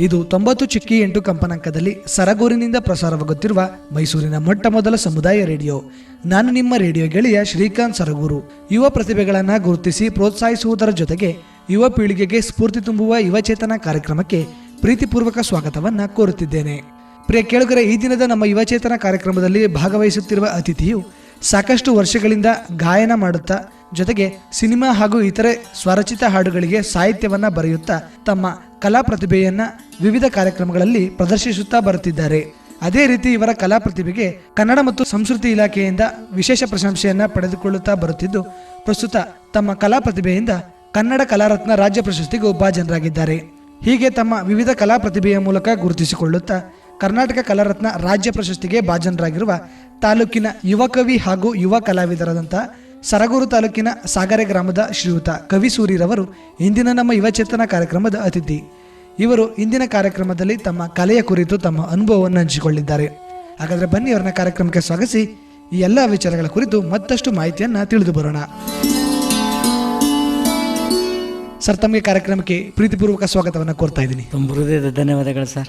ಇದು ತೊಂಬತ್ತು ಚಿಕ್ಕಿ ಎಂಟು ಕಂಪನಾಂಕದಲ್ಲಿ ಸರಗೂರಿನಿಂದ ಪ್ರಸಾರವಾಗುತ್ತಿರುವ ಮೈಸೂರಿನ ಮೊಟ್ಟ ಮೊದಲ ಸಮುದಾಯ ರೇಡಿಯೋ. ನಾನು ನಿಮ್ಮ ರೇಡಿಯೋ ಗೆಳೆಯ ಶ್ರೀಕಾಂತ್ ಸರಗೂರು. ಯುವ ಪ್ರತಿಭೆಗಳನ್ನು ಗುರುತಿಸಿ ಪ್ರೋತ್ಸಾಹಿಸುವುದರ ಜೊತೆಗೆ ಯುವ ಪೀಳಿಗೆಗೆ ಸ್ಫೂರ್ತಿ ತುಂಬುವ ಯುವಚೇತನ ಕಾರ್ಯಕ್ರಮಕ್ಕೆ ಪ್ರೀತಿಪೂರ್ವಕ ಸ್ವಾಗತವನ್ನು ಕೋರುತ್ತಿದ್ದೇನೆ. ಪ್ರಿಯ ಕೇಳುಗರೆ, ಈ ದಿನದ ನಮ್ಮ ಯುವಚೇತನ ಕಾರ್ಯಕ್ರಮದಲ್ಲಿ ಭಾಗವಹಿಸುತ್ತಿರುವ ಅತಿಥಿಯು ಸಾಕಷ್ಟು ವರ್ಷಗಳಿಂದ ಗಾಯನ ಮಾಡುತ್ತಾ ಜೊತೆಗೆ ಸಿನಿಮಾ ಹಾಗೂ ಇತರೆ ಸ್ವರಚಿತ ಹಾಡುಗಳಿಗೆ ಸಾಹಿತ್ಯವನ್ನ ಬರೆಯುತ್ತಾ ತಮ್ಮ ಕಲಾ ಪ್ರತಿಭೆಯನ್ನ ವಿವಿಧ ಕಾರ್ಯಕ್ರಮಗಳಲ್ಲಿ ಪ್ರದರ್ಶಿಸುತ್ತಾ ಬರುತ್ತಿದ್ದಾರೆ. ಅದೇ ರೀತಿ ಇವರ ಕಲಾ ಪ್ರತಿಭೆಗೆ ಕನ್ನಡ ಮತ್ತು ಸಂಸ್ಕೃತಿ ಇಲಾಖೆಯಿಂದ ವಿಶೇಷ ಪ್ರಶಂಸೆಯನ್ನ ಪಡೆದುಕೊಳ್ಳುತ್ತಾ ಬರುತ್ತಿದ್ದು, ಪ್ರಸ್ತುತ ತಮ್ಮ ಕಲಾ ಪ್ರತಿಭೆಯಿಂದ ಕನ್ನಡ ಕಲಾರತ್ನ ರಾಜ್ಯ ಪ್ರಶಸ್ತಿಗೂ ಭಾಜನರಾಗಿದ್ದಾರೆ ಹೀಗೆ ತಮ್ಮ ವಿವಿಧ ಕಲಾ ಪ್ರತಿಭೆಯ ಮೂಲಕ ಗುರುತಿಸಿಕೊಳ್ಳುತ್ತಾ ಕರ್ನಾಟಕ ಕಲಾರತ್ನ ರಾಜ್ಯ ಪ್ರಶಸ್ತಿಗೆ ಭಾಜನರಾಗಿರುವ ತಾಲೂಕಿನ ಯುವ ಕವಿ ಹಾಗೂ ಯುವ ಕಲಾವಿದರಾದಂಥ ಸರಗೂರು ತಾಲೂಕಿನ ಸಾಗರೆ ಗ್ರಾಮದ ಶ್ರೀಯುತ ಕವಿ ಸೂರಿರವರು ಇಂದಿನ ನಮ್ಮ ಯುವಚೇತನ ಕಾರ್ಯಕ್ರಮದ ಅತಿಥಿ. ಇವರು ಇಂದಿನ ಕಾರ್ಯಕ್ರಮದಲ್ಲಿ ತಮ್ಮ ಕಲೆಯ ಕುರಿತು ತಮ್ಮ ಅನುಭವವನ್ನು ಹಂಚಿಕೊಂಡಿದ್ದಾರೆ ಹಾಗಾದರೆ ಬನ್ನಿ ಅವರನ್ನ ಕಾರ್ಯಕ್ರಮಕ್ಕೆ ಸ್ವಾಗತಿಸಿ. ಈ ಎಲ್ಲ ವಿಚಾರಗಳ ಕುರಿತು ಮತ್ತಷ್ಟು ಮಾಹಿತಿಯನ್ನು ತಿಳಿದು ಬರೋಣ. ಸರ್ ತಮಗೆ ಕಾರ್ಯಕ್ರಮಕ್ಕೆ ಪ್ರೀತಿಪೂರ್ವಕ ಸ್ವಾಗತವನ್ನು ಕೋರ್ತಾ ಇದ್ದೀನಿ. ತುಂಬ ಹೃದಯದ ಧನ್ಯವಾದಗಳು ಸರ್.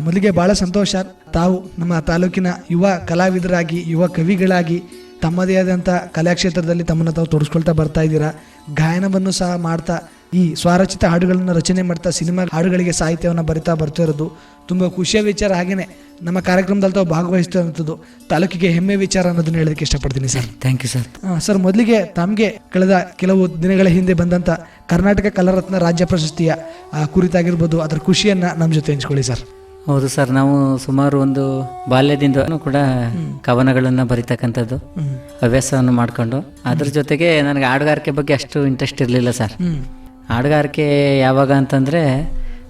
ಮೊದಲಿಗೆ ಬಹಳ ಸಂತೋಷ. ತಾವು ನಮ್ಮ ತಾಲೂಕಿನ ಯುವ ಕಲಾವಿದರಾಗಿ ಯುವ ಕವಿಗಳಾಗಿ ತಮ್ಮದೇ ಆದಂಥ ಕಲಾಕ್ಷೇತ್ರದಲ್ಲಿ ತಮ್ಮನ್ನು ತಾವು ತೊಡಸ್ಕೊಳ್ತಾ ಬರ್ತಾ ಇದ್ದೀರಾ? ಗಾಯನವನ್ನು ಸಹ ಮಾಡ್ತಾ ಈ ಸ್ವರಚಿತ ಹಾಡುಗಳನ್ನು ರಚನೆ ಮಾಡ್ತಾ ಸಿನಿಮಾ ಹಾಡುಗಳಿಗೆ ಸಾಹಿತ್ಯವನ್ನು ಬರಿತಾ ಬರ್ತಾ ಇರೋದು ತುಂಬ ಖುಷಿಯ ವಿಚಾರ. ಹಾಗೇನೆ ನಮ್ಮ ಕಾರ್ಯಕ್ರಮದಲ್ಲಿ ತಾವು ಭಾಗವಹಿಸ್ತಿರುವಂಥದ್ದು ತಾಲೂಕಿಗೆ ಹೆಮ್ಮೆ ವಿಚಾರ ಅನ್ನೋದನ್ನು ಹೇಳೋದಕ್ಕೆ ಇಷ್ಟಪಡ್ತೀನಿ sir. Thank you sir sir ಮೊದಲಿಗೆ ತಮಗೆ ಕಳೆದ ಕೆಲವು ದಿನಗಳ ಹಿಂದೆ ಬಂದಂಥ ಕರ್ನಾಟಕ ಕಲಾರತ್ನ ರಾಜ್ಯ ಪ್ರಶಸ್ತಿಯ ಕುರಿತಾಗಿರ್ಬೋದು ಅದರ ಖುಷಿಯನ್ನು ನಮ್ಮ ಜೊತೆ ಹಂಚ್ಕೊಳ್ಳಿ ಸರ್. ಹೌದು ಸರ್, ನಾವು ಸುಮಾರು ಒಂದು ಬಾಲ್ಯದಿಂದ ಕೂಡ ಕವನಗಳನ್ನು ಬರಿತಕ್ಕಂಥದ್ದು. ಹವ್ಯಾಸವನ್ನು ಮಾಡಿಕೊಂಡು ಅದ್ರ ಜೊತೆಗೆ ನನಗೆ ಹಾಡುಗಾರಿಕೆ ಬಗ್ಗೆ ಅಷ್ಟು ಇಂಟ್ರೆಸ್ಟ್ ಇರಲಿಲ್ಲ ಸರ್ ಹಾಡುಗಾರಿಕೆ ಯಾವಾಗ ಅಂತಂದರೆ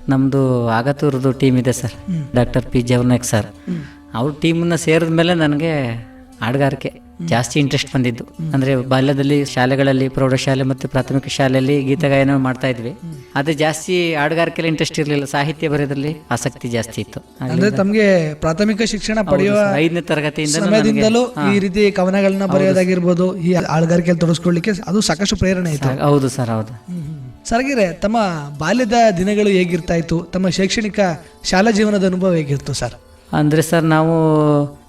ನಮ್ಮದು ಆಗತೂರದು ಟೀಮ್ ಇದೆ sir, doctor P Javanayak sir ಅವ್ರ ಟೀಮನ್ನು ಸೇರಿದ ಮೇಲೆ ನನಗೆ ಹಾಡುಗಾರಿಕೆ ಜಾಸ್ತಿ ಇಂಟ್ರೆಸ್ಟ್ ಬಂದಿದ್ದು. ಅಂದ್ರೆ ಬಾಲ್ಯದಲ್ಲಿ ಶಾಲೆಗಳಲ್ಲಿ ಪ್ರೌಢಶಾಲೆ ಮತ್ತು ಪ್ರಾಥಮಿಕ ಶಾಲೆಯಲ್ಲಿ ಗೀತಗಾಯನ ಮಾಡ್ತಾ ಇದ್ವಿ. ಆದ್ರೆ ಜಾಸ್ತಿ ಹಾಡುಗಾರಿಕೆಯಲ್ಲಿ ಇಂಟ್ರೆಸ್ಟ್ ಇರಲಿಲ್ಲ. ಸಾಹಿತ್ಯ ಬರೆಯದಲ್ಲಿ ಆಸಕ್ತಿ ಜಾಸ್ತಿ ಇತ್ತು. ಅಂದ್ರೆ ತಮಗೆ ಪ್ರಾಥಮಿಕ ಶಿಕ್ಷಣ ಪಡೆಯುವ ಐದನೇ ತರಗತಿಯಿಂದ ಸಮಯದಿಂದಲೂ ಈ ರೀತಿ ಕವನಗಳನ್ನ ಬರೆಯೋದಾಗಿರ್ಬೋದು ಈ ಹಾಡುಗಾರಿಕೆಯಲ್ಲಿ ತೊಡಸ್ಕೊಳ್ಳಿಕ್ಕೆ ಅದು ಸಾಕಷ್ಟು ಪ್ರೇರಣೆ ಇತ್ತು. ಹೌದು ಸರ್ ಹೌದು. ಸರ್ಗಿರೆ ತಮ್ಮ ಬಾಲ್ಯದ ದಿನಗಳು ಹೇಗಿರ್ತಾ ಇತ್ತು? ತಮ್ಮ ಶೈಕ್ಷಣಿಕ ಶಾಲಾ ಜೀವನದ ಅನುಭವ ಹೇಗಿತ್ತು ಸರ್? ಅಂದರೆ ಸರ್, ನಾವು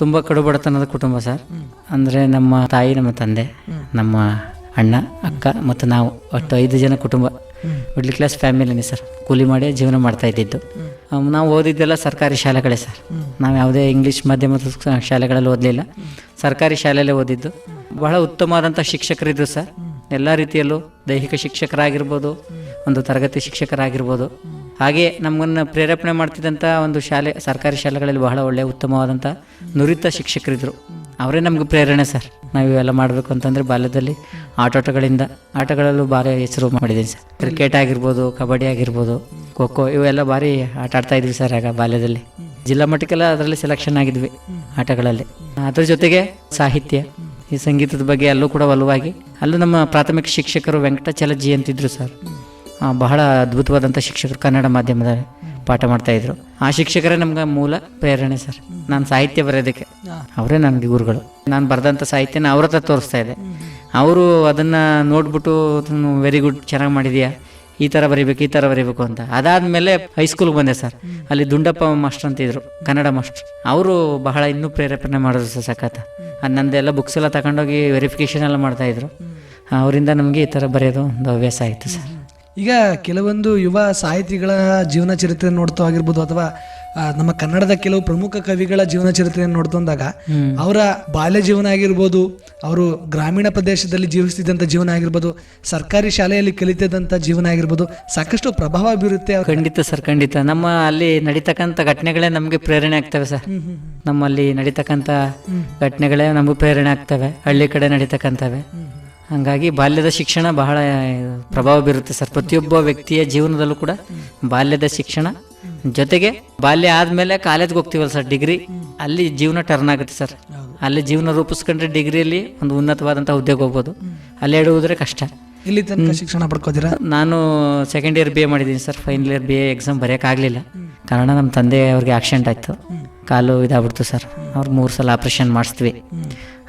ತುಂಬ ಕಡು ಬಡತನದ ಕುಟುಂಬ ಸರ್. ಅಂದರೆ ನಮ್ಮ ತಾಯಿ, ನಮ್ಮ ತಂದೆ, ನಮ್ಮ ಅಣ್ಣ, ಅಕ್ಕ ಮತ್ತು ನಾವು ಒಟ್ಟು ಐದು ಜನ ಕುಟುಂಬ. ಮಿಡ್ಲ್ ಕ್ಲಾಸ್ ಫ್ಯಾಮಿಲಿನೇ ಸರ್. ಕೂಲಿ ಮಾಡಿ ಜೀವನ ಮಾಡ್ತಾ ಇದ್ದಿದ್ದು. ನಾವು ಓದಿದ್ದೆಲ್ಲ ಸರ್ಕಾರಿ ಶಾಲೆಗಳೇ ಸರ್. ನಾವು ಯಾವುದೇ ಇಂಗ್ಲೀಷ್ ಮಾಧ್ಯಮದ ಶಾಲೆಗಳಲ್ಲಿ ಓದಲಿಲ್ಲ. ಸರ್ಕಾರಿ ಶಾಲೆಯಲ್ಲೇ ಓದಿದ್ದು. ಬಹಳ ಉತ್ತಮವಾದಂಥ ಶಿಕ್ಷಕರಿದ್ದರು ಸರ್. ಎಲ್ಲ ರೀತಿಯಲ್ಲೂ ದೈಹಿಕ ಶಿಕ್ಷಕರಾಗಿರ್ಬೋದು, ಒಂದು ತರಗತಿ ಶಿಕ್ಷಕರಾಗಿರ್ಬೋದು. ಹಾಗೆ ನಮ್ಮನ್ನು ಪ್ರೇರೇಪಣೆ ಮಾಡ್ತಿದ್ದಂಥ ಒಂದು ಶಾಲೆ, ಸರ್ಕಾರಿ ಶಾಲೆಗಳಲ್ಲಿ ಬಹಳ ಒಳ್ಳೆಯ ಉತ್ತಮವಾದಂಥ ನುರಿತ ಶಿಕ್ಷಕರಿದ್ದರು ಅವರೇ ನಮಗೆ ಪ್ರೇರಣೆ ಸರ್. ನಾವು ಇವೆಲ್ಲ ಮಾಡಬೇಕು ಅಂತಂದರೆ ಬಾಲ್ಯದಲ್ಲಿ ಆಟೋಟಗಳಿಂದ, ಆಟಗಳಲ್ಲೂ ಭಾರಿ ಹೆಸರು ಮಾಡಿದ್ದೀನಿ ಸರ್. ಕ್ರಿಕೆಟ್ ಆಗಿರ್ಬೋದು, ಕಬಡ್ಡಿ ಆಗಿರ್ಬೋದು, ಖೋ ಖೋ, ಇವೆಲ್ಲ ಭಾರಿ ಆಟ ಆಡ್ತಾ ಇದ್ವಿ ಸರ್ ಆಗ ಬಾಲ್ಯದಲ್ಲಿ. ಜಿಲ್ಲಾ ಮಟ್ಟಕ್ಕೆಲ್ಲ ಅದರಲ್ಲಿ ಸೆಲೆಕ್ಷನ್ ಆಗಿದ್ವಿ ಆಟಗಳಲ್ಲಿ. ಅದ್ರ ಜೊತೆಗೆ ಸಾಹಿತ್ಯ, ಈ ಸಂಗೀತದ ಬಗ್ಗೆ ಅಲ್ಲೂ ಕೂಡ ಒಲವಾಗಿ, ಅಲ್ಲೂ ನಮ್ಮ ಪ್ರಾಥಮಿಕ ಶಿಕ್ಷಕರು ವೆಂಕಟಾಚಲಜಿ ಅಂತಿದ್ರು ಸರ್. ಬಹಳ ಅದ್ಭುತವಾದಂಥ ಶಿಕ್ಷಕರು ಕನ್ನಡ ಮಾಧ್ಯಮದ ಪಾಠ ಮಾಡ್ತಾ ಇದ್ರು. ಆ ಶಿಕ್ಷಕರೇ ನಮ್ಗೆ ಮೂಲ ಪ್ರೇರಣೆ ಸರ್. ನಾನು ಸಾಹಿತ್ಯ ಬರೆಯೋದಕ್ಕೆ. ಅವರೇ ನನಗೆ ಗುರುಗಳು. ನಾನು ಬರೆದಂಥ ಸಾಹಿತ್ಯನ ಅವ್ರ ಹತ್ರ ತೋರಿಸ್ತಾ ಇದ್ದೆ. ಅವರು ಅದನ್ನು ನೋಡ್ಬಿಟ್ಟು ವೆರಿ ಗುಡ್ ಚೆನ್ನಾಗಿ ಮಾಡಿದೀಯಾ? ಈ ಥರ ಬರೀಬೇಕು ಈ ಥರ ಬರೀಬೇಕು ಅಂತ. ಅದಾದಮೇಲೆ ಹೈಸ್ಕೂಲ್ಗೆ ಬಂದೆ ಸರ್. ಅಲ್ಲಿ ದುಂಡಪ್ಪ ಮಾಸ್ಟರ್ ಅಂತ ಇದ್ರು ಕನ್ನಡ ಮಾಸ್ಟರ್. ಅವರು ಬಹಳ ಇನ್ನೂ ಪ್ರೇರೇಪಣೆ ಮಾಡಿದ್ರು ಸರ್ ಸಖತ್. ಅದು ನಂದೆಲ್ಲ ಬುಕ್ಸ್ ಎಲ್ಲ ತಗೊಂಡೋಗಿ ವೆರಿಫಿಕೇಷನ್ ಎಲ್ಲ ಮಾಡ್ತಾಯಿದ್ರು ಅವರಿಂದ ನಮಗೆ ಈ ಥರ ಬರೆಯೋದು ಒಂದು ಹವ್ಯಾಸ ಆಯಿತು ಸರ್. ಈಗ ಕೆಲವೊಂದು ಯುವ ಸಾಹಿತಿಗಳ ಜೀವನ ಚರಿತ್ರೆ ನೋಡ್ತಾ ಆಗಿರ್ಬೋದು ಅಥವಾ ನಮ್ಮ ಕನ್ನಡದ ಕೆಲವು ಪ್ರಮುಖ ಕವಿಗಳ ಜೀವನ ಚರಿತ್ರೆಯನ್ನು ನೋಡ್ತಂದಾಗ ಅವರ ಬಾಲ್ಯ ಜೀವನ ಆಗಿರ್ಬೋದು ಅವರು ಗ್ರಾಮೀಣ ಪ್ರದೇಶದಲ್ಲಿ ಜೀವಿಸ್ತಿದ್ದಂಥ ಜೀವನ ಆಗಿರ್ಬೋದು ಸರ್ಕಾರಿ ಶಾಲೆಯಲ್ಲಿ ಕಲಿತಿದ್ದಂಥ ಜೀವನ ಆಗಿರ್ಬೋದು ಸಾಕಷ್ಟು ಪ್ರಭಾವ ಬೀರುತ್ತೆ ಖಂಡಿತ ಸರ್ ಖಂಡಿತ. ನಮ್ಮ ಅಲ್ಲಿ ನಡೀತಕ್ಕಂಥ ಘಟನೆಗಳೇ ನಮಗೆ ಪ್ರೇರಣೆ ಆಗ್ತವೆ ಸರ್. ನಮ್ಮಲ್ಲಿ ನಡೀತಕ್ಕಂಥ ಘಟನೆಗಳೇ ನಮಗೆ ಪ್ರೇರಣೆ ಆಗ್ತವೆ. ಹಳ್ಳಿ ಕಡೆ ನಡೀತಕ್ಕಂಥವೆ. ಹಂಗಾಗಿ ಬಾಲ್ಯದ ಶಿಕ್ಷಣ ಬಹಳ ಪ್ರಭಾವ ಬೀರುತ್ತೆ ಸರ್. ಪ್ರತಿಯೊಬ್ಬ ವ್ಯಕ್ತಿಯ ಜೀವನದಲ್ಲೂ ಕೂಡ ಬಾಲ್ಯದ ಶಿಕ್ಷಣ ಜೊತೆಗೆ ಬಾಲ್ಯ ಆದಮೇಲೆ ಕಾಲೇಜ್ಗೆ ಹೋಗ್ತೀವಲ್ಲ ಸರ್ ಡಿಗ್ರಿ. ಅಲ್ಲಿ ಜೀವನ ಟರ್ನ್ ಆಗುತ್ತೆ ಸರ್. ಅಲ್ಲಿ ಜೀವನ ರೂಪಿಸ್ಕೊಂಡ್ರೆ ಡಿಗ್ರಿಯಲ್ಲಿ ಒಂದು ಉನ್ನತವಾದಂಥ ಉದ್ಯೋಗ ಹೋಗ್ಬೋದು. ಅಲ್ಲಿ ಎಡುವುದ್ರೆ ಕಷ್ಟ. ಇಲ್ಲಿ ತನಕ ಶಿಕ್ಷಣ ಪಡ್ಕೋತೀರಾ? ನಾನು ಸೆಕೆಂಡ್ ಇಯರ್ ಬಿ ಎ ಮಾಡಿದ್ದೀನಿ sir. Final year B A exam ಬರೆಯೋಕ್ಕಾಗಲಿಲ್ಲ ಕಾರಣ ನಮ್ಮ ತಂದೆ ಅವ್ರಿಗೆ ಆಕ್ಸಿಡೆಂಟ್ ಆಯಿತು. ಕಾಲು ಇದಾಗ್ಬಿಡ್ತು ಸರ್. ಅವ್ರು ಮೂರು ಸಲ ಆಪ್ರೇಷನ್ ಮಾಡಿಸ್ತೀವಿ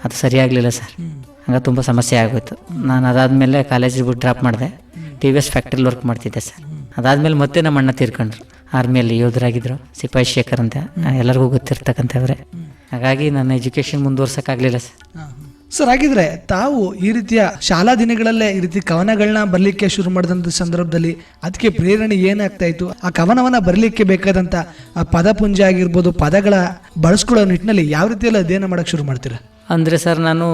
ಅದು ಸರಿಯಾಗಲಿಲ್ಲ ಸರ್. ಹಂಗೆ ತುಂಬ ಸಮಸ್ಯೆ ಆಗೋಯ್ತು. ನಾನು ಅದಾದಮೇಲೆ ಕಾಲೇಜಿಗೆ ಬಿಟ್ಟು ಡ್ರಾಪ್ ಮಾಡಿದೆ. ಟಿ ವಿ ಎಸ್ ಫ್ಯಾಕ್ಟ್ರಿಲಿ ವರ್ಕ್ ಮಾಡ್ತಿದ್ದೆ ಸರ್ ಅದಾದಮೇಲೆ ಮತ್ತೆ ನಮ್ಮ ಅಣ್ಣ ತೀರ್ಕೊಂಡ್ರು. ಆರ್ಮಿಯಲ್ಲಿ ಯೋಧರಾಗಿದ್ದರು ಸಿಪಾಯಿ ಶೇಖರ್ ಅಂತ. ಎಲ್ಲರಿಗೂ ಗೊತ್ತಿರ್ತಕ್ಕಂಥವ್ರೆ. ಹಾಗಾಗಿ ನನ್ನ ಎಜುಕೇಷನ್ ಮುಂದುವರ್ಸೋಕ್ಕಾಗಲಿಲ್ಲ ಸರ್ ಸರ್ ಹಾಗಿದ್ರೆ ತಾವು ಈ ರೀತಿಯ ಶಾಲಾ ದಿನಗಳಲ್ಲೇ ಈ ರೀತಿ ಕವನಗಳನ್ನ ಬರಲಿಕ್ಕೆ ಶುರು ಮಾಡಿದಂಥ ಸಂದರ್ಭದಲ್ಲಿ ಅದಕ್ಕೆ ಪ್ರೇರಣೆ ಏನಾಗ್ತಾ ಇತ್ತು? ಆ ಕವನವನ್ನು ಬರಲಿಕ್ಕೆ ಬೇಕಾದಂಥ ಆ ಪದಪುಂಜ ಆಗಿರ್ಬೋದು ಪದಗಳ ಬಳಸ್ಕೊಳ್ಳೋ ನಿಟ್ಟಿನಲ್ಲಿ ಯಾವ ರೀತಿಯಲ್ಲಿ ಅಧ್ಯಯನ ಮಾಡೋಕ್ಕೆ ಶುರು ಮಾಡ್ತೀರಾ? ಅಂದರೆ ಸರ್, ನಾನು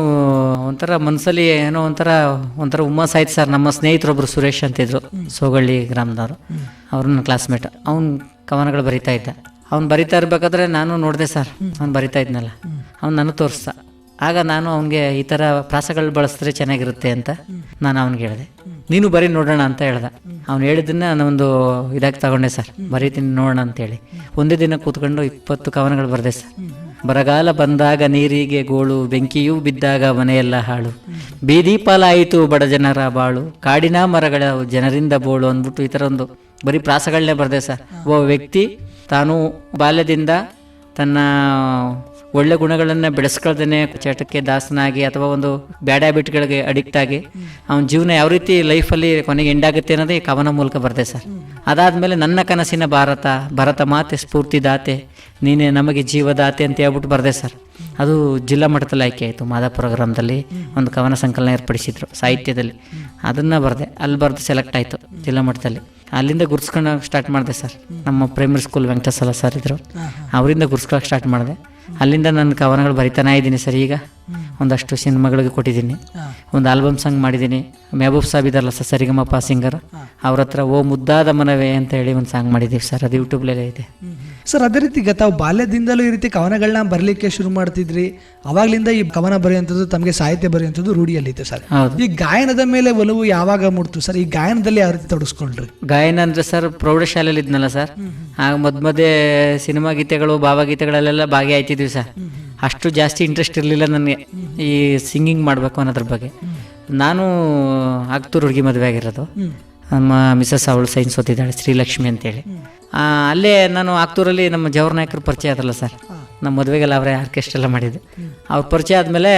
ಒಂಥರ ಮನಸ್ಸಲ್ಲಿ ಏನೋ ಒಂಥರ ಒಂಥರ ಹುಮ್ಮಸ್ ಆಯ್ತು ಸರ್. ನಮ್ಮ ಸ್ನೇಹಿತರೊಬ್ಬರು ಸುರೇಶ್ ಅಂತಿದ್ರು, ಸೋಗಳ್ಳಿ ಗ್ರಾಮದವರು. ಅವ್ರನ್ನ ಕ್ಲಾಸ್ಮೇಟ್ ಅವ್ನ ಕವನಗಳು ಬರಿತಾ ಇದ್ದ. ಅವ್ನು ಬರಿತಾ ಇರ್ಬೇಕಾದ್ರೆ ನಾನು ನೋಡಿದೆ ಸರ್. ಅವ್ನು ಬರಿತಾ ಇದ್ನಲ್ಲ. ಅವ್ನು ನಾನು ತೋರಿಸ್ದ. ಆಗ ನಾನು ಅವನಿಗೆ ಈ ಥರ ಪ್ರಾಸಗಳು ಬಳಸಿದ್ರೆ ಚೆನ್ನಾಗಿರುತ್ತೆ ಅಂತ ನಾನು ಅವ್ನಿಗೆ ಹೇಳಿದೆ. ನೀನು ಬರೀ ನೋಡೋಣ ಅಂತ ಹೇಳ್ದ. ಅವ್ನು ಹೇಳಿದ್ದನ್ನ ನಾನೊಂದು ಇದಾಗಿ ತಗೊಂಡೆ ಸರ್. ಬರೀತೀನಿ ನೋಡೋಣ ಅಂತೇಳಿ ಒಂದೇ ದಿನ ಕೂತ್ಕೊಂಡು ಇಪ್ಪತ್ತು ಕವನಗಳು ಬರೆದೆ ಸರ್. ಬರಗಾಲ ಬಂದಾಗ ನೀರಿಗೆ ಗೋಳು, ಬೆಂಕಿಯೂ ಬಿದ್ದಾಗ ಮನೆಯೆಲ್ಲ ಹಾಳು. ಬೀದಿ ಪಾಲಾಯಿತು ಬಡ ಜನರ ಬಾಳು. ಕಾಡಿನ ಮರಗಳ ಜನರಿಂದ ಬೋಳು ಅಂದ್ಬಿಟ್ಟು ಈ ಥರ ಒಂದು ಬರೀ ಪ್ರಾಸಗಳನ್ನೇ ಬರೆದೆ ಸರ್. ಒಬ್ಬ ವ್ಯಕ್ತಿ ತಾನು ಬಾಲ್ಯದಿಂದ ತನ್ನ ಒಳ್ಳೆ ಗುಣಗಳನ್ನು ಬೆಳೆಸ್ಕೊಳ್ದೇನೆ ಚಟಕ್ಕೆ ದಾಸನಾಗಿ ಅಥವಾ ಒಂದು ಬ್ಯಾಡ್ ಹ್ಯಾಬಿಟ್ಗಳಿಗೆ ಅಡಿಕ್ಟ್ ಆಗಿ ಅವನ ಜೀವನ ಯಾವ ರೀತಿ ಲೈಫಲ್ಲಿ ಕೊನೆಗೆ ಎಂಡ್ ಆಗುತ್ತೆ ಅನ್ನೋದೇ ಕವನ ಮೂಲಕ ಬರ್ತದೆ ಸರ್. ಅದಾದಮೇಲೆ ನನ್ನ ಕನಸಿನ ಭಾರತ, ಭರತ ಮಾತೆ ಸ್ಫೂರ್ತಿದಾತೆ ನೀನೇ ನಮಗೆ ಜೀವದಾತೆ ಅಂತ ಹೇಳ್ಬಿಟ್ಟು ಬರೆದೆ ಸರ್. ಅದು ಜಿಲ್ಲಾ ಮಟ್ಟದಲ್ಲಿ ಆಯ್ಕೆ ಆಯಿತು. ಮಾದಾಪುರ ಗ್ರಾಮದಲ್ಲಿ ಒಂದು ಕವನ ಸಂಕಲನ ಏರ್ಪಡಿಸಿದ್ರು ಸಾಹಿತ್ಯದಲ್ಲಿ. ಅದನ್ನು ಬರೆದೆ. ಅಲ್ಲಿ ಬರೆದು ಸೆಲೆಕ್ಟ್ ಆಯಿತು ಜಿಲ್ಲಾ ಮಟ್ಟದಲ್ಲಿ. ಅಲ್ಲಿಂದ ಗುರ್ಸ್ಕೊಂಡು ಸ್ಟಾರ್ಟ್ ಮಾಡಿದೆ ಸರ್. ನಮ್ಮ ಪ್ರೈಮರಿ ಸ್ಕೂಲ್ ವೆಂಕಟೇಶ್ವರ ಸರ್ ಇದ್ದರು ಅವರಿಂದ ಗುರ್ಸ್ಕೊಳಕ್ಕೆ ಸ್ಟಾರ್ಟ್ ಮಾಡಿದೆ. ಅಲ್ಲಿಂದ ನನ್ನ ಕವನಗಳು ಬರಿತಾನೆ ಇದ್ದೀನಿ ಸರ್ ಈಗ. ಒಂದಷ್ಟು ಸಿನಿಮಾಗಳಿಗೆ ಕೊಟ್ಟಿದ್ದೀನಿ. ಒಂದು ಆಲ್ಬಮ್ ಸಾಂಗ್ ಮಾಡಿದ್ದೀನಿ. ಮೆಹಬೂಬ್ ಸಾಬ್ ಇದಾರಲ್ಲ ಸರ್ ಸರಿಗಮಪ್ಪ ಸಿಂಗರ್. ಅವ್ರ ಹತ್ರ ಓ ಮುದ್ದಾದ ಮನವೇ ಅಂತ ಹೇಳಿ ಒಂದು ಸಾಂಗ್ ಮಾಡಿದ್ದೀವಿ ಸರ್ ಅದು ಯೂಟ್ಯೂಬ್ಲಲ್ಲೇ ಇದೆ. ಸರ್ ಅದೇ ರೀತಿ ತಾವು ಬಾಲ್ಯದಿಂದಲೂ ಈ ರೀತಿ ಕವನಗಳನ್ನ ಬರಲಿಕ್ಕೆ ಶುರು ಮಾಡ್ತಿದ್ರಿ. ಅವಾಗ್ಲಿಂದ ಈ ಕವನ ಬರೆಯುವಂಥದ್ದು ತಮಗೆ ಸಾಹಿತ್ಯ ಬರೆಯುವಂಥದ್ದು ರೂಢಿಯಲ್ಲಿತ್ತು ಸರ್. ಹೌದು. ಈ ಗಾಯನದ ಮೇಲೆ ಒಲವು ಯಾವಾಗ ಮೂಡ್ತು ಸರ್? ಈ ಗಾಯನದಲ್ಲಿ ಯಾವ ರೀತಿ ತೊಡಸ್ಕೊಂಡ್ರಿ? ಗಾಯನ ಅಂದ್ರೆ ಸರ್ ಪ್ರೌಢಶಾಲೆಯಲ್ಲಿ ಇದ್ನಲ್ಲ ಸರ್ ಆಗ ಮಧ್ಯ ಮಧ್ಯೆ ಸಿನಿಮಾ ಗೀತೆಗಳು ಭಾವಗೀತೆಗಳಲ್ಲೆಲ್ಲ ಭಾಗಿಯಾಯ್ತಿದ್ವಿ ಸರ್. ಅಷ್ಟು ಜಾಸ್ತಿ ಇಂಟ್ರೆಸ್ಟ್ ಇರಲಿಲ್ಲ ನನಗೆ ಈ ಸಿಂಗಿಂಗ್ ಮಾಡಬೇಕು ಅನ್ನೋದ್ರ ಬಗ್ಗೆ. ನಾನು ಆಗ್ತೂರು ಹುಡುಗಿ ಮದುವೆ ಆಗಿರೋದು. ನಮ್ಮ ಮಿಸಸ್ ಅವಳು ಸೈನ್ಸ್ ಓದಿದ್ದಾಳೆ ಶ್ರೀಲಕ್ಷ್ಮಿ ಅಂತೇಳಿ. ಆ, ಅಲ್ಲೇ ನಾನು ಆಗ್ತೂರಲ್ಲಿ ನಮ್ಮ ಜವಹರ್ ನಾಯಕರು ಪರಿಚಯ ಆದ್ರಲ್ಲ ಸರ್. ನಮ್ಮ ಮದುವೆಗೆಲ್ಲ ಅವರೇ ಆರ್ಕೆಸ್ಟ್ರಾ ಎಲ್ಲ ಮಾಡಿದ್ದು. ಅವ್ರ ಪರಿಚಯ ಆದಮೇಲೆ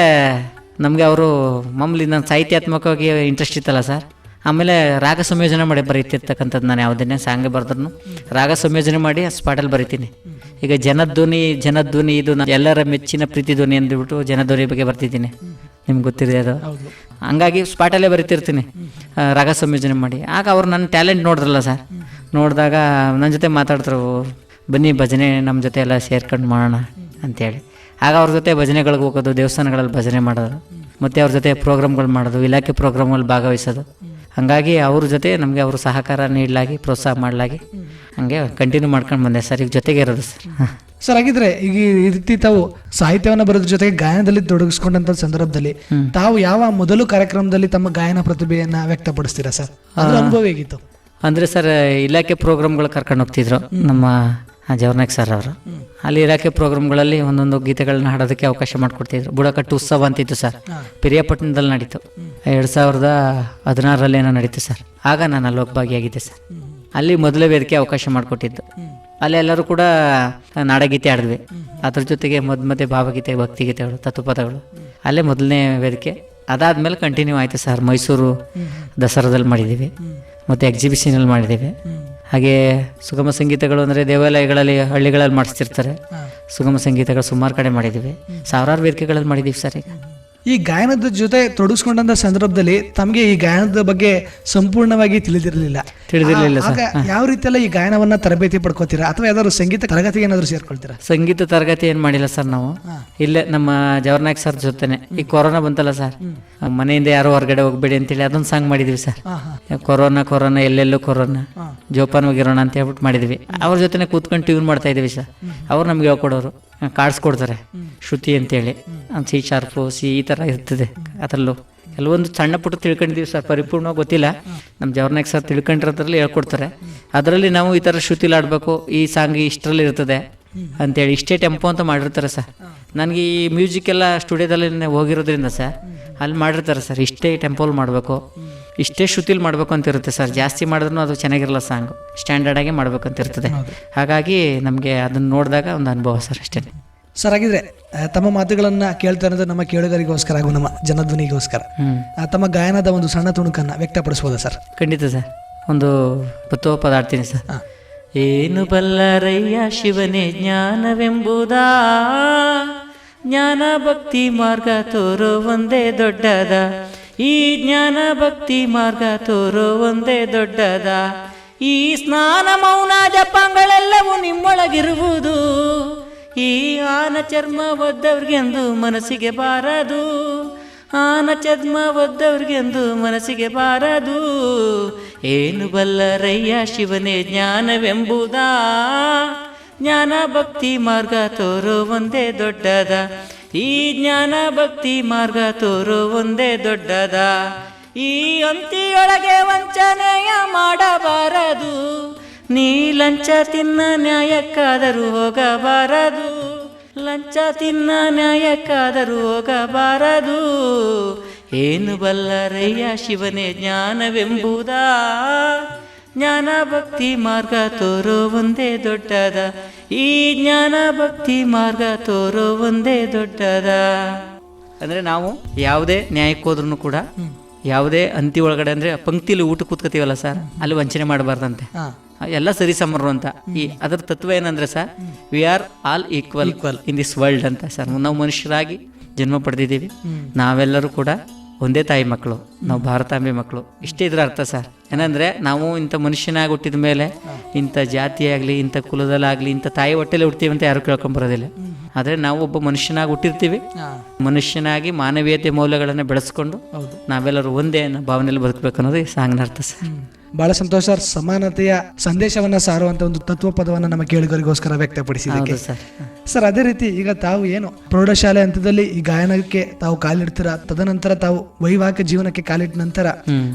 ನಮಗೆ ಅವರು ಮಾಮೂಲಿ ನಾನು ಸಾಹಿತ್ಯಾತ್ಮಕವಾಗಿ ಇಂಟ್ರೆಸ್ಟ್ ಇತ್ತಲ್ಲ ಸರ್. ಆಮೇಲೆ ರಾಗ ಸಂಯೋಜನೆ ಮಾಡಿ ಬರೀತಿರ್ತಕ್ಕಂಥದ್ದು ನಾನು ಯಾವುದನ್ನೇ ಸಾಂಗ್ ಬರೆದ್ರು ರಾಗ ಸಂಯೋಜನೆ ಮಾಡಿ ಸ್ಪಾಟಲ್ಲಿ ಬರಿತೀನಿ. ಈಗ ಜನಧ್ವನಿ ಜನಧ್ವನಿ ಇದು ಎಲ್ಲರ ಮೆಚ್ಚಿನ ಪ್ರೀತಿ ಧ್ವನಿ ಅಂದ್ಬಿಟ್ಟು ಜನಧ್ವನಿ ಬಗ್ಗೆ ಬರ್ತಿದ್ದೀನಿ. ನಿಮ್ಗೆ ಗೊತ್ತಿದೆ ಅದು. ಹಂಗಾಗಿ ಸ್ಪಾಟಲ್ಲೇ ಬರಿತಿರ್ತೀನಿ. ರಾಗ ಸಂಯೋಜನೆ ಮಾಡಿ. ಆಗ ಅವ್ರು ನನ್ನ ಟ್ಯಾಲೆಂಟ್ ನೋಡಿದ್ರಲ್ಲ ಸರ್ ನೋಡಿದಾಗ ನನ್ನ ಜೊತೆ ಮಾತಾಡ್ತಾರೆ ಬನ್ನಿ ಭಜನೆ ನಮ್ಮ ಜೊತೆ ಎಲ್ಲ ಸೇರ್ಕೊಂಡು ಮಾಡೋಣ ಅಂತೇಳಿ. ಆಗ ಅವ್ರ ಜೊತೆ ಭಜನೆಗಳಿಗೆ ಹೋಗೋದು, ದೇವಸ್ಥಾನಗಳಲ್ಲಿ ಭಜನೆ ಮಾಡೋದು, ಮತ್ತು ಅವ್ರ ಜೊತೆ ಪ್ರೋಗ್ರಾಮ್ಗಳು ಮಾಡೋದು, ಇಲಾಖೆ ಪ್ರೋಗ್ರಾಮಲ್ಲಿ ಭಾಗವಹಿಸೋದು. ಹಾಗಾಗಿ ಅವ್ರ ಜೊತೆ ನಮಗೆ ಅವರು ಸಹಕಾರ ನೀಡಲಾಗಿ ಪ್ರೋತ್ಸಾಹ ಮಾಡಲಾಗಿ ಹಂಗೆ ಕಂಟಿನ್ಯೂ ಮಾಡ್ಕೊಂಡು ಬಂದೆ ಸರ್. ಈಗ ಜೊತೆಗೆ ಇರೋದು ಸರ್. ಸರ್ ಹಾಗಿದ್ರೆ ಈಗ ಈ ರೀತಿ ತಾವು ಸಾಹಿತ್ಯವನ್ನು ಬರೋದ್ರ ಜೊತೆಗೆ ಗಾಯನದಲ್ಲಿ ತೊಡಗಿಸ್ಕೊಂಡಂತ ಸಂದರ್ಭದಲ್ಲಿ ತಾವು ಯಾವ ಮೊದಲು ಕಾರ್ಯಕ್ರಮದಲ್ಲಿ ತಮ್ಮ ಗಾಯನ ಪ್ರತಿಭೆಯನ್ನ ವ್ಯಕ್ತಪಡಿಸ್ತೀರಾ ಸರ್? ಅದ್ರ ಅನುಭವ ಹೇಗಿತ್ತು? ಅಂದರೆ ಸರ್ ಇಲಾಖೆ ಪ್ರೋಗ್ರಾಮ್ಗಳು ಕರ್ಕೊಂಡು ಹೋಗ್ತಿದ್ರು. ನಮ್ಮ ಜವರ್ನಾಯಕ್ ಸರ್ ಅವರು. ಅಲ್ಲಿ ಇಲಾಖೆ ಪ್ರೋಗ್ರಾಮ್ಗಳಲ್ಲಿ ಒಂದೊಂದು ಗೀತೆಗಳನ್ನ ಹಾಡೋದಕ್ಕೆ ಅವಕಾಶ ಮಾಡಿಕೊಡ್ತಿದ್ರು. ಬುಡಕಟ್ಟು ಉತ್ಸವ ಅಂತಿತ್ತು ಸರ್ ಪಿರಿಯಾಪಟ್ಟಣದಲ್ಲಿ ನಡೀತು. ಎರಡು ಸಾವಿರದ ಹದಿನಾರರಲ್ಲಿ ಏನೋ ನಡೀತು ಸರ್ ಆಗ ನಾನು ಅಲ್ಲಿ ಹೋಗಿ ಭಾಗಿಯಾಗಿದ್ದೆ ಸರ್ ಅಲ್ಲಿ ಮೊದಲೇ ವೇದಿಕೆ ಅವಕಾಶ ಮಾಡಿಕೊಟ್ಟಿದ್ದು. ಅಲ್ಲಿ ಎಲ್ಲರೂ ಕೂಡ ನಾಡಗೀತೆ ಆಡಿದ್ವಿ ಅದ್ರ ಜೊತೆಗೆ ಮೊದ್ ಮಧ್ಯೆ ಭಾವಗೀತೆ ಭಕ್ತಿಗೀತೆಗಳು ತತ್ವಪದಗಳು. ಅಲ್ಲೇ ಮೊದಲನೇ ವೇದಿಕೆ. ಅದಾದಮೇಲೆ ಕಂಟಿನ್ಯೂ ಆಯಿತು ಸರ್ ಮೈಸೂರು ದಸರಾದಲ್ಲಿ ಮಾಡಿದ್ದೀವಿ. ಮತ್ತು ಎಕ್ಸಿಬಿಷನಲ್ಲಿ ಮಾಡಿದ್ದೀವಿ. ಹಾಗೆ ಸುಗಮ ಸಂಗೀತಗಳು ಅಂದರೆ ದೇವಾಲಯಗಳಲ್ಲಿ ಹಳ್ಳಿಗಳಲ್ಲಿ ಮಾಡಿಸ್ತಿರ್ತಾರೆ. ಸುಗಮ ಸಂಗೀತಗಳು ಸುಮಾರು ಕಡೆ ಮಾಡಿದ್ದೀವಿ ಸಾವಿರಾರು ವೇದಿಕೆಗಳಲ್ಲಿ ಮಾಡಿದ್ದೀವಿ ಸರ್ ಈಗ. ಈ ಗಾಯನದ ಜೊತೆ ತೊಡಗಿಸ್ಕೊಂಡಂತ ಸಂದರ್ಭದಲ್ಲಿ ತಮಗೆ ಈ ಗಾಯನದ ಬಗ್ಗೆ ಸಂಪೂರ್ಣವಾಗಿ ತಿಳಿದಿರಲಿಲ್ಲ. ತಿಳಿದಿರಲಿಲ್ಲ ಆಗ ಯಾವ ರೀತಿಯೆಲ್ಲ ಈ ಗಾಯನವನ್ನ ತರಬೇತಿ ಪಡ್ಕೋತೀರಾ? ಅಥವಾ ಯಾವ್ದಾದ್ರು ಸಂಗೀತ ತರಗತಿ ಏನಾದ್ರು ಸೇರ್ಕೊಳ್ತೀರಾ? ಸಂಗೀತ ತರಗತಿ ಏನು ಮಾಡಿಲ್ಲ ಸರ್ ನಾವು. ಇಲ್ಲೇ ನಮ್ಮ ಜವರ್ನಾಯಕ್ ಸರ್ ಜೊತೆನೆ. ಈ ಕೊರೋನಾ ಬಂತಲ್ಲ ಸರ್. ಮನೆಯಿಂದ ಯಾರು ಹೊರಗಡೆ ಹೋಗ್ಬೇಡಿ ಅಂತೇಳಿ ಅದೊಂದು ಸಾಂಗ್ ಮಾಡಿದ್ವಿ ಸರ್. ಕೊರೋನಾ ಕೊರೋನಾ ಎಲ್ಲೆಲ್ಲೂ ಕೊರೋನಾ. ಜೋಪಾನ ಹೋಗಿರೋಣ ಅಂತ ಹೇಳ್ಬಿಟ್ಟು ಮಾಡಿದ್ವಿ. ಅವ್ರ ಜೊತೆನೆ ಕೂತ್ಕೊಂಡು ಟ್ಯೂನ್ ಮಾಡ್ತಾ ಇದೀವಿ ಸರ್. ಅವ್ರು ನಮ್ಗೆ ಹೇಳ್ಕೊಡೋರು. ಕಾರ್ಡ್ಸ್ ಕೊಡ್ತಾರೆ ಶ್ರುತಿ ಅಂತೇಳಿ. ಸಿ ಶಾರ್ಪು ಸಿ ಈ ಥರ ಇರ್ತದೆ. ಅದರಲ್ಲೂ ಕೆಲವೊಂದು ಸಣ್ಣ ಪುಟ್ಟ ತಿಳ್ಕೊಂಡಿದ್ದೀವಿ ಸರ್ ಪರಿಪೂರ್ಣವಾಗಿ ಗೊತ್ತಿಲ್ಲ. ನಮ್ಮ ಜವರ್ನಾಯಕ್ ಸರ್ ತಿಳ್ಕೊಂಡಿರೋದ್ರಲ್ಲಿ ಹೇಳ್ಕೊಡ್ತಾರೆ. ಅದರಲ್ಲಿ ನಾವು ಈ ಥರ ಶ್ರುತಿಲಿ ಆಡಬೇಕು ಈ ಸಾಂಗ್ ಇಷ್ಟರಲ್ಲಿ ಇರ್ತದೆ ಅಂತೇಳಿ ಇಷ್ಟೇ ಟೆಂಪೋ ಅಂತ ಮಾಡಿರ್ತಾರೆ ಸರ್. ನನಗೆ ಈ ಮ್ಯೂಸಿಕ್ ಎಲ್ಲ ಸ್ಟುಡಿಯೋದಲ್ಲಿ ಹೋಗಿರೋದ್ರಿಂದ ಸರ್ ಅಲ್ಲಿ ಮಾಡಿರ್ತಾರೆ ಸರ್ ಇಷ್ಟೇ ಟೆಂಪೋಲ್ ಮಾಡಬೇಕು. ಇಷ್ಟೇ ಶ್ರುತಿಲಿ ಮಾಡಬೇಕು ಅಂತ ಇರುತ್ತೆ ಸರ್. ಜಾಸ್ತಿ ಮಾಡಿದ್ರೂ ಅದು ಚೆನ್ನಾಗಿರಲ್ಲ ಸಾಂಗು. ಸ್ಟ್ಯಾಂಡರ್ಡಾಗಿ ಮಾಡಬೇಕು ಅಂತ ಇರ್ತದೆ ಹಾಗಾಗಿ ನಮಗೆ ಅದನ್ನು ನೋಡಿದಾಗ ಒಂದು ಅನುಭವ ಸರ್ ಅಷ್ಟೇ. ಸರ್ ಹಾಗಿದ್ರೆ ತಮ್ಮ ಮಾತುಗಳನ್ನ ಕೇಳ್ತಾ ಇರೋದು ನಮ್ಮ ಕೇಳುಗರಿಗೋಸ್ಕರ ಹಾಗೂ ನಮ್ಮ ಜನಧ್ವನಿಗೋಸ್ಕರ. ಆ, ತಮ್ಮ ಗಾಯನದ ಒಂದು ಸಣ್ಣ ತುಣುಕನ್ನ ವ್ಯಕ್ತಪಡಿಸ್ಬೋದಾ ಸರ್? ಖಂಡಿತ ಸರ್. ಒಂದು ಪದ ಆಡ್ತೀನಿ ಸರ್. ಏನು ಬಲ್ಲರಯ್ಯ ಶಿವನೇ ಜ್ಞಾನವೆಂಬುದಾ? ಜ್ಞಾನ ಭಕ್ತಿ ಮಾರ್ಗ ತೋರೋ ಒಂದೇ ದೊಡ್ಡದ ಈ ಜ್ಞಾನ ಭಕ್ತಿ ಮಾರ್ಗ ತೋರೋ ಒಂದೇ ದೊಡ್ಡದ. ಈ ಸ್ನಾನ ಮೌನ ಜಪಗಳೆಲ್ಲವೂ ನಿಮ್ಮೊಳಗಿರುವುದು. ಈ ಆನ ಚರ್ಮ ಒದ್ದವ್ರಿಗೆಂದು ಮನಸ್ಸಿಗೆ ಬಾರದು. ಆನ ಚರ್ಮ ಒದ್ದವ್ರಿಗೆಂದು ಮನಸ್ಸಿಗೆ ಬಾರದು. ಏನು ಬಲ್ಲರಯ್ಯ ಶಿವನೇ ಜ್ಞಾನವೆಂಬುದಾ. ಜ್ಞಾನ ಭಕ್ತಿ ಮಾರ್ಗ ತೋರೋ ಒಂದೇ ದೊಡ್ಡದ. ಈ ಜ್ಞಾನ ಭಕ್ತಿ ಮಾರ್ಗ ತೋರು ಒಂದೇ ದೊಡ್ಡದ. ಈ ಅಂತಿಯೊಳಗೆ ವಂಚನೆಯ ಮಾಡಬಾರದು. ನೀ ಲಂಚ ತಿನ್ನ ನ್ಯಾಯಕ್ಕಾದರೂ ಹೋಗಬಾರದು. ಲಂಚ ತಿನ್ನ ನ್ಯಾಯಕ್ಕಾದರೂ ಹೋಗಬಾರದು. ಏನು ಬಲ್ಲರಯ್ಯ ಶಿವನೇ ಜ್ಞಾನವೆಂಬುದ. ಜ್ಞಾನ ಭಕ್ತಿ ಮಾರ್ಗ ತೋರು ಒಂದೇ ದೊಡ್ಡದ. ಈ ಜ್ಞಾನ ಭಕ್ತಿ ಮಾರ್ಗ ತೋರೋ ಒಂದೇ ದೊಡ್ಡದ. ಅಂದ್ರೆ ನಾವು ಯಾವುದೇ ನ್ಯಾಯಕ್ಕೆ ಹೋದ್ರೂ ಕೂಡ ಯಾವುದೇ ಅಂತಿ ಒಳಗಡೆ ಅಂದ್ರೆ ಪಂಕ್ತಿಲಿ ಊಟ ಕೂತ್ಕೋತೀವಲ್ಲ ಸರ್? ಅಲ್ಲಿ ವಂಚನೆ ಮಾಡಬಾರ್ದಂತೆ. ಎಲ್ಲ ಸರಿ ಸಮರು ಅಂತ. ಈ ಅದರ ತತ್ವ ಏನಂದ್ರೆ sir we are all equal in this world ಅಂತ ಸರ್. ನಾವು ಮನುಷ್ಯರಾಗಿ ಜನ್ಮ ಪಡೆದಿದ್ದೀವಿ. ನಾವೆಲ್ಲರೂ ಕೂಡ ಒಂದೇ ತಾಯಿ ಮಕ್ಕಳು ನಾವು ಭಾರತಾಂಬೆ ಮಕ್ಕಳು. ಇಷ್ಟೇ ಇದ್ರ ಅರ್ಥ ಸರ್. ಏನಂದ್ರೆ ನಾವು ಇಂಥ ಮನುಷ್ಯನಾಗಿ ಹುಟ್ಟಿದ ಮೇಲೆ ಇಂಥ ಜಾತಿಯಾಗಲಿ ಇಂಥ ಕುಲದಲ್ಲಾಗಲಿ ಇಂಥ ತಾಯಿ ಹೊಟ್ಟೆಲಿ ಹುಡ್ತೀವಿ ಅಂತ ಯಾರು ಕೇಳ್ಕೊಂಬರೋದಿಲ್ಲ ಆದರೆ ನಾವು ಒಬ್ಬ ಮನುಷ್ಯನಾಗಿ ಹುಟ್ಟಿರ್ತೀವಿ. ಮನುಷ್ಯನಾಗಿ ಮಾನವೀಯತೆ ಮೌಲ್ಯಗಳನ್ನು ಬೆಳೆಸ್ಕೊಂಡು ಹೌದು. ನಾವೆಲ್ಲರೂ ಒಂದೇ ಅನ್ನೋ ಭಾವನೆಯಲ್ಲಿ ಬದುಕಬೇಕು ಅನ್ನೋದು ಈ ಸಾಂಗ್ನ ಅರ್ಥ ಸರ್. ಬಹಳ ಸಂತೋಷ ಸರ್. ಸಮಾನತೆಯ ಸಂದೇಶವನ್ನ ಸಾರುವಂತ ಒಂದು ತತ್ವ ಪದವನ್ನು ನಮ್ಮ ಕೇಳುಗರಿಗೋಸ್ಕರ ವ್ಯಕ್ತಪಡಿಸಿದ್ದಕ್ಕೆ. ಹೌದು ಸರ್. ಸರ್ ಅದೇ ರೀತಿ ಈಗ ತಾವು ಏನು ಪ್ರೌಢಶಾಲೆ ಹಂತದಲ್ಲಿ ಈ ಗಾಯನಕ್ಕೆ ತಾವು ಕಾಲಿಡ್ತೀರಾ ತದನಂತರ ತಾವು ವೈವಾಹಿಕ ಜೀವನಕ್ಕೆ ಕಾಲಿಟ್ಟ ನಂತರ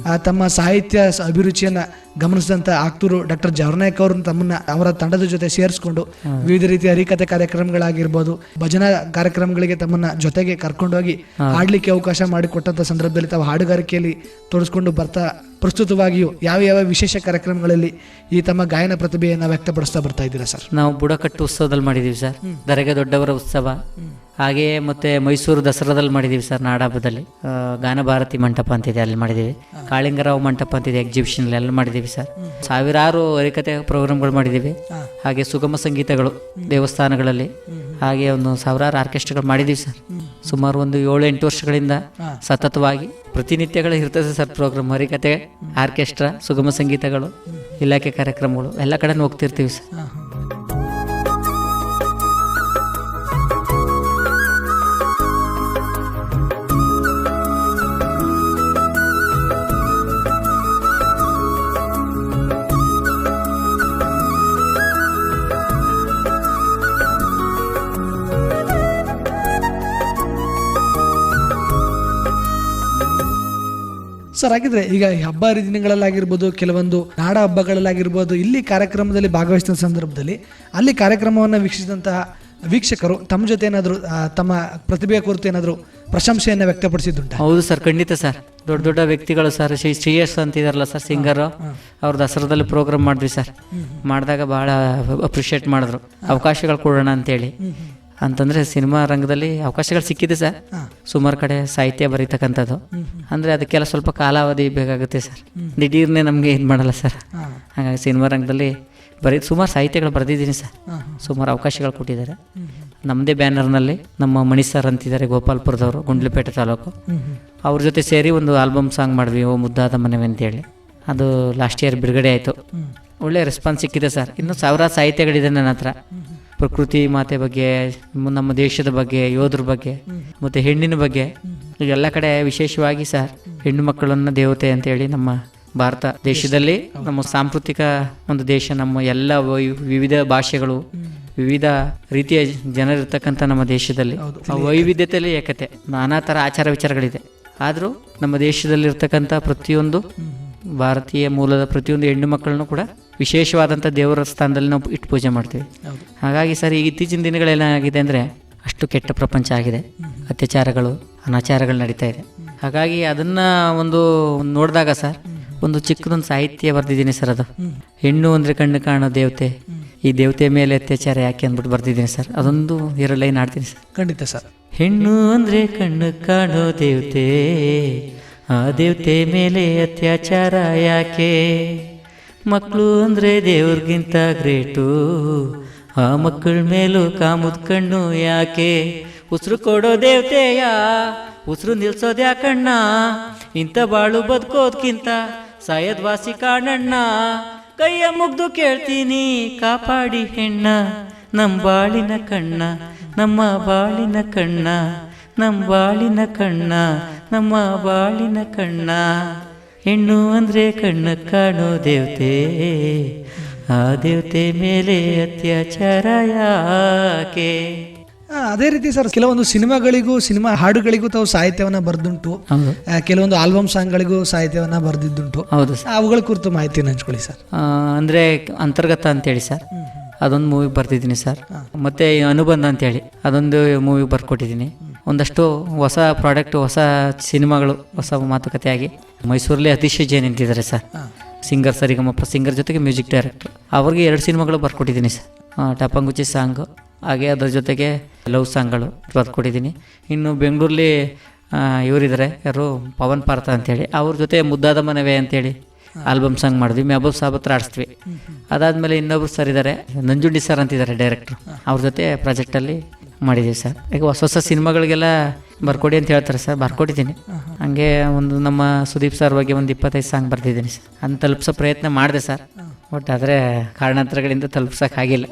ಆ ತಮ್ಮ ಸಾಹಿತ್ಯ ಅಭಿರುಚಿಯನ್ನ ಗಮನಿಸಿದಂತ ಆಕ್ತೂರು ಡಾಕ್ಟರ್ ಜವರ್ನಾಯಕ್ ಅವರು ತಮ್ಮನ್ನ ಅವರ ತಂಡದ ಜೊತೆ ಸೇರಿಸಿಕೊಂಡು ವಿವಿಧ ರೀತಿಯ ಹರಿಕತೆ ಕಾರ್ಯಕ್ರಮಗಳಾಗಿರ್ಬೋದು ಭಜನಾ ಕಾರ್ಯಕ್ರಮಗಳಿಗೆ ತಮ್ಮನ್ನ ಜೊತೆಗೆ ಕರ್ಕೊಂಡೋಗಿ ಹಾಡ್ಲಿಕ್ಕೆ ಅವಕಾಶ ಮಾಡಿಕೊಟ್ಟಂತ ಸಂದರ್ಭದಲ್ಲಿ ತಾವು ಹಾಡುಗಾರಿಕೆಯಲ್ಲಿ ತೋರಿಸ್ಕೊಂಡು ಬರ್ತಾ ಪ್ರಸ್ತುತವಾಗಿಯೂ ಯಾವ ಯಾವ ವಿಶೇಷ ಕಾರ್ಯಕ್ರಮಗಳಲ್ಲಿ ಈ ತಮ್ಮ ಗಾಯನ ಪ್ರತಿಭೆಯನ್ನು ವ್ಯಕ್ತಪಡಿಸ್ತಾ ಬರ್ತಾ ಇದ್ದೀರಾ ಸರ್? ನಾವು ಬುಡಕಟ್ಟು ಉತ್ಸವದಲ್ಲಿ ಮಾಡಿದ್ದೀವಿ ಸರ್. ದರೆಗೆ ದೊಡ್ಡವರ ಉತ್ಸವ. ಹಾಗೆಯೇ ಮತ್ತೆ ಮೈಸೂರು ದಸರಾದಲ್ಲಿ ಮಾಡಿದ್ದೀವಿ ಸರ್ ನಾಡಹಬ್ಬದಲ್ಲಿ. ಗಾನಭಾರತಿ ಮಂಟಪ ಅಂತಿದೆ ಅಲ್ಲಿ ಮಾಡಿದ್ದೀವಿ ಕಾಳಿಂಗರಾವ್ ಮಂಟಪ ಅಂತಿದೆ ಎಕ್ಸಿಬಿಷನ್ ಅಲ್ಲಿ ಮಾಡಿದ್ದೀವಿ ಸರ್. ಸಾವಿರಾರು ಹರಿಕತೆ ಪ್ರೋಗ್ರಾಮ್ಗಳು ಮಾಡಿದ್ದೀವಿ ಹಾಗೆ ಸುಗಮ ಸಂಗೀತಗಳು ದೇವಸ್ಥಾನಗಳಲ್ಲಿ. ಹಾಗೆ ಒಂದು ಸಾವಿರಾರು ಆರ್ಕೆಸ್ಟ್ರಾಗಳು ಮಾಡಿದ್ದೀವಿ ಸರ್. ಸುಮಾರು ಒಂದು ಏಳು ಎಂಟು ವರ್ಷಗಳಿಂದ ಸತತವಾಗಿ ಪ್ರತಿನಿತ್ಯಗಳು ಇರ್ತದೆ ಸರ್ ಪ್ರೋಗ್ರಾಮ್ ಹರಿಕತೆ ಆರ್ಕೆಸ್ಟ್ರಾ ಸುಗಮ ಸಂಗೀತಗಳು ಇಲಾಖೆ ಕಾರ್ಯಕ್ರಮಗಳು ಎಲ್ಲ ಕಡೆ ಹೋಗ್ತಿರ್ತೀವಿ ಸರ್. ಸರ್ ಹಾಗಿದ್ರೆ ಈಗ ಹಬ್ಬ ಹರಿದಿನಗಳಲ್ಲಾಗಿರ್ಬೋದು ಕೆಲವೊಂದು ನಾಡ ಹಬ್ಬಗಳಲ್ಲಾಗಿರ್ಬೋದು ಇಲ್ಲಿ ಕಾರ್ಯಕ್ರಮದಲ್ಲಿ ಭಾಗವಹಿಸಿದ ಸಂದರ್ಭದಲ್ಲಿ ಅಲ್ಲಿ ಕಾರ್ಯಕ್ರಮವನ್ನು ವೀಕ್ಷಿಸಿದಂತಹ ವೀಕ್ಷಕರು ತಮ್ಮ ಜೊತೆ ಏನಾದರೂ ತಮ್ಮ ಪ್ರತಿಭೆಯ ಕುರಿತು ಏನಾದರೂ ಪ್ರಶಂಸೆಯನ್ನು ವ್ಯಕ್ತಪಡಿಸಿದ್ದುಂಟು? ಹೌದು ಸರ್ ಖಂಡಿತ ಸರ್. ದೊಡ್ಡ ದೊಡ್ಡ ವ್ಯಕ್ತಿಗಳು ಸರ್ ಶ್ರೀ ಶ್ರೀಯಸ್ ಅಂತಿದಾರಲ್ಲ ಸರ್ ಸಿಂಗರ್. ಅವ್ರ ದಸರಾದಲ್ಲಿ ಪ್ರೋಗ್ರಾಮ್ ಮಾಡಿದ್ವಿ ಸರ್. ಮಾಡಿದಾಗ ಭಾಳ ಅಪ್ರಿಷಿಯೇಟ್ ಮಾಡಿದ್ರು. ಅವಕಾಶಗಳು ಕೊಡೋಣ ಅಂತೇಳಿ. ಅಂತಂದ್ರೆ ಸಿನಿಮಾ ರಂಗದಲ್ಲಿ ಅವಕಾಶಗಳು ಸಿಕ್ಕಿದೆ ಸರ್. ಸುಮಾರು ಕಡೆ ಸಾಹಿತ್ಯ ಬರೀತಕ್ಕಂಥದ್ದು. ಅಂದರೆ ಅದಕ್ಕೆಲ್ಲ ಸ್ವಲ್ಪ ಕಾಲಾವಧಿ ಬೇಕಾಗುತ್ತೆ ಸರ್. ದಿಢೀರ್ನೆ ನಮಗೆ ಏನು ಮಾಡಲ್ಲ ಸರ್. ಹಾಗಾಗಿ ಸಿನಿಮಾ ರಂಗದಲ್ಲಿ ಬರೀ ಸುಮಾರು ಸಾಹಿತ್ಯಗಳು ಬರೆದಿದ್ದೀನಿ ಸರ್. ಸುಮಾರು ಅವಕಾಶಗಳು ಕೊಟ್ಟಿದ್ದಾರೆ. ನಮ್ಮದೇ ಬ್ಯಾನರ್ನಲ್ಲಿ ನಮ್ಮ ಮಣಿ ಸರ್ ಅಂತಿದ್ದಾರೆ ಗೋಪಾಲ್ಪುರದವರು ಗುಂಡ್ಲುಪೇಟೆ ತಾಲೂಕು. ಅವ್ರ ಜೊತೆ ಸೇರಿ ಒಂದು ಆಲ್ಬಮ್ ಸಾಂಗ್ ಮಾಡಿದ್ವಿ ಓ ಮುದ್ದಾದ ಮನೆವೆ ಅಂತೇಳಿ. ಅದು ಲಾಸ್ಟ್ ಇಯರ್ ಬಿಡುಗಡೆ ಆಯಿತು. ಒಳ್ಳೆ ರೆಸ್ಪಾನ್ಸ್ ಸಿಕ್ಕಿದೆ ಸರ್. ಇನ್ನು ಸಾವಿರಾರು ಸಾಹಿತ್ಯಗಳಿದೆ ನನ್ನ ಹತ್ರ. ಪ್ರಕೃತಿ ಮಾತೆ ಬಗ್ಗೆ ನಮ್ಮ ದೇಶದ ಬಗ್ಗೆ ಯೋಧರ ಬಗ್ಗೆ ಮತ್ತು ಹೆಣ್ಣಿನ ಬಗ್ಗೆ ಎಲ್ಲ ಕಡೆ ವಿಶೇಷವಾಗಿ ಸರ್ ಹೆಣ್ಣು ಮಕ್ಕಳನ್ನ ದೇವತೆ ಅಂತೇಳಿ ನಮ್ಮ ಭಾರತ ದೇಶದಲ್ಲಿ ನಮ್ಮ ಸಾಂಸ್ಕೃತಿಕ ಒಂದು ದೇಶ ನಮ್ಮ ಎಲ್ಲ ವೈ- ವಿವಿಧ ಭಾಷೆಗಳು ವಿವಿಧ ರೀತಿಯ ಜನರಿರ್ತಕ್ಕಂಥ ನಮ್ಮ ದೇಶದಲ್ಲಿ. ಆ ವೈವಿಧ್ಯತೆಯಲ್ಲಿ ಏಕತೆ. ನಾನಾ ಥರ ಆಚಾರ ವಿಚಾರಗಳಿದೆ. ಆದರೂ ನಮ್ಮ ದೇಶದಲ್ಲಿರ್ತಕ್ಕಂಥ ಪ್ರತಿಯೊಂದು ಭಾರತೀಯ ಮೂಲದ ಪ್ರತಿಯೊಂದು ಹೆಣ್ಣು ಮಕ್ಕಳನ್ನು ಕೂಡ ವಿಶೇಷವಾದಂಥ ದೇವರ ಸ್ಥಾನದಲ್ಲಿ ನಾವು ಇಟ್ಟು ಪೂಜೆ ಮಾಡ್ತೀವಿ. ಹಾಗಾಗಿ ಸರ್ ಈಗ ಇತ್ತೀಚಿನ ದಿನಗಳೇನಾಗಿದೆ ಅಂದರೆ ಅಷ್ಟು ಕೆಟ್ಟ ಪ್ರಪಂಚ ಆಗಿದೆ. ಅತ್ಯಾಚಾರಗಳು ಅನಾಚಾರಗಳು ನಡೀತಾ ಇದೆ. ಹಾಗಾಗಿ ಅದನ್ನು ಒಂದು ನೋಡಿದಾಗ ಸರ್ ಒಂದು ಚಿಕ್ಕದೊಂದು ಸಾಹಿತ್ಯ ಬರೆದಿದ್ದೀನಿ ಸರ್ ಅದು. ಹೆಣ್ಣು ಅಂದರೆ ಕಣ್ಣು ಕಾಣೋ ದೇವತೆ ಈ ದೇವತೆ ಮೇಲೆ ಅತ್ಯಾಚಾರ ಯಾಕೆ ಅಂದ್ಬಿಟ್ಟು ಬರ್ದಿದ್ದೀನಿ ಸರ್. ಅದೊಂದು ಎರಡು ಲೈನ್ ಆಡ್ತೀನಿ ಸರ್. ಖಂಡಿತ ಸರ್. ಹೆಣ್ಣು ಅಂದರೆ ಕಣ್ಣು ಕಾಣೋ ದೇವತೆ ಆ ದೇವತೆ ಮೇಲೆ ಅತ್ಯಾಚಾರ ಯಾಕೆ? ಮಕ್ಕಳು ಅಂದರೆ ದೇವ್ರಿಗಿಂತ ಗ್ರೇಟು. ಆ ಮಕ್ಕಳ ಮೇಲೂ ಕಾಮುದ್ ಕಣ್ಣು ಯಾಕೆ? ಉಸಿರು ಕೊಡೋ ದೇವತೆಯ, ಉಸಿರು ನಿಲ್ಸೋದ್ ಯಾಕಣ್ಣ? ಇಂಥ ಬಾಳು ಬದುಕೋದ್ಕಿಂತ ಸಾಯದ್ ವಾಸಿ ಕಾಣಣ್ಣ. ಕೈಯ ಮುಗ್ದು ಕೇಳ್ತೀನಿ, ಕಾಪಾಡಿ ಹೆಣ್ಣ. ನಮ್ಮ ಬಾಳಿನ ಕಣ್ಣ, ನಮ್ಮ ಬಾಳಿನ ಕಣ್ಣ. ನಮ್ಮ ಬಾಳಿನ ಕಣ್ಣ, ನಮ್ಮ ಬಾಳಿನ ಕಣ್ಣ. ಹೆಣ್ಣು ಅಂದರೆ ಕಣ್ಣು ಕಾಣೋ ದೇವತೆ. ಆ ದೇವತೆ ಮೇಲೆ ಅತ್ಯಾಚಾರ ಯಾಕೆ? ಅದೇ ರೀತಿ ಸರ್ ಕೆಲವೊಂದು ಸಿನಿಮಾಗಳಿಗೂ ಸಿನಿಮಾ ಹಾಡುಗಳಿಗೂ ತಾವು ಸಾಹಿತ್ಯವನ್ನ ಬರೆದುಂಟು. ಕೆಲವೊಂದು ಆಲ್ಬಮ್ ಸಾಂಗ್ಗಳಿಗೂ ಸಾಹಿತ್ಯವನ್ನ ಬರೆದಿದ್ದುಂಟು. ಹೌದು ಅವುಗಳ ಕುರಿತು ಮಾಹಿತಿಯನ್ನು ಹಂಚ್ಕೊಳ್ಳಿ ಸರ್. ಅಂದ್ರೆ ಅಂತರ್ಗತ ಅಂತೇಳಿ ಸರ್. ಅದೊಂದು ಮೂವಿ ಬರ್ತಿದ್ದೀನಿ ಸರ್. ಮತ್ತೆ ಅನುಬಂಧ ಅಂತೇಳಿ. ಅದೊಂದು ಮೂವಿ ಬರ್ಕೊಟ್ಟಿದ್ದೀನಿ. ಒಂದಷ್ಟು ಹೊಸ ಪ್ರಾಡಕ್ಟ್ ಹೊಸ ಸಿನಿಮಾಗಳು ಹೊಸ ಮಾತುಕತೆಯಾಗಿ ಮೈಸೂರಲ್ಲಿ ಅತಿಶಯ ಜೈನ್ ನಿಂತಿದ್ದಾರೆ ಸರ್. ಸಿಂಗರ್ ಸರಿಗಮಪ್ಪ ಸಿಂಗರ್ ಜೊತೆಗೆ ಮ್ಯೂಸಿಕ್ ಡೈರೆಕ್ಟರ್ ಅವ್ರಿಗೆ ಎರಡು ಸಿನಿಮಾಗಳು ಬರ್ಕೊಟ್ಟಿದ್ದೀನಿ ಸರ್. ಟಪಂಗುಚಿ ಸಾಂಗು ಹಾಗೆ ಅದ್ರ ಜೊತೆಗೆ ಲವ್ ಸಾಂಗ್ಗಳು ಬರ್ಕೊಟ್ಟಿದ್ದೀನಿ. ಇನ್ನು ಬೆಂಗಳೂರಲ್ಲಿ ಇವರಿದ್ದಾರೆ ಯಾರು? ಪವನ್ ಪಾರ್ಥ ಅಂತೇಳಿ. ಅವ್ರ ಜೊತೆ ಮುದ್ದಾದ ಮನವೇ ಅಂತೇಳಿ ಆಲ್ಬಮ್ ಸಾಂಗ್ ಮಾಡಿದ್ವಿ. ಮೆಹಬೂಬ್ ಸಾಬ್ ಹತ್ರ ಆಡಿಸ್ತೀವಿ. ಅದಾದಮೇಲೆ ಇನ್ನೊಬ್ರು ಸರ್ ಇದ್ದಾರೆ. ನಂಜುಂಡಿ ಸರ್ ಅಂತಿದ್ದಾರೆ ಡೈರೆಕ್ಟ್ರು ಅವ್ರ ಜೊತೆ ಪ್ರಾಜೆಕ್ಟಲ್ಲಿ ಮಾಡಿದ್ದೀವಿ ಸರ್. ಈಗ ಹೊಸ ಹೊಸ ಸಿನಿಮಾಗಳಿಗೆಲ್ಲ ಬರ್ಕೊಡಿ ಅಂತ ಹೇಳ್ತಾರೆ ಸರ್. ಬರ್ಕೊಟ್ಟಿದ್ದೀನಿ. ಹಂಗೆ ಒಂದು ನಮ್ಮ ಸುದೀಪ್ ಸರ್ ಬಗ್ಗೆ ಒಂದು ಇಪ್ಪತ್ತೈದು ಸಾಂಗ್ ಬರ್ತಿದ್ದೀನಿ ಸರ್. ಅದನ್ನ ತಲುಪಿಸೋ ಪ್ರಯತ್ನ ಮಾಡಿದೆ ಸರ್. ಬಟ್ ಆದರೆ ಕಾರಣಾಂತರಗಳಿಂದ ತಲುಪ್ಸೋಕ್ಕಾಗಿಲ್ಲ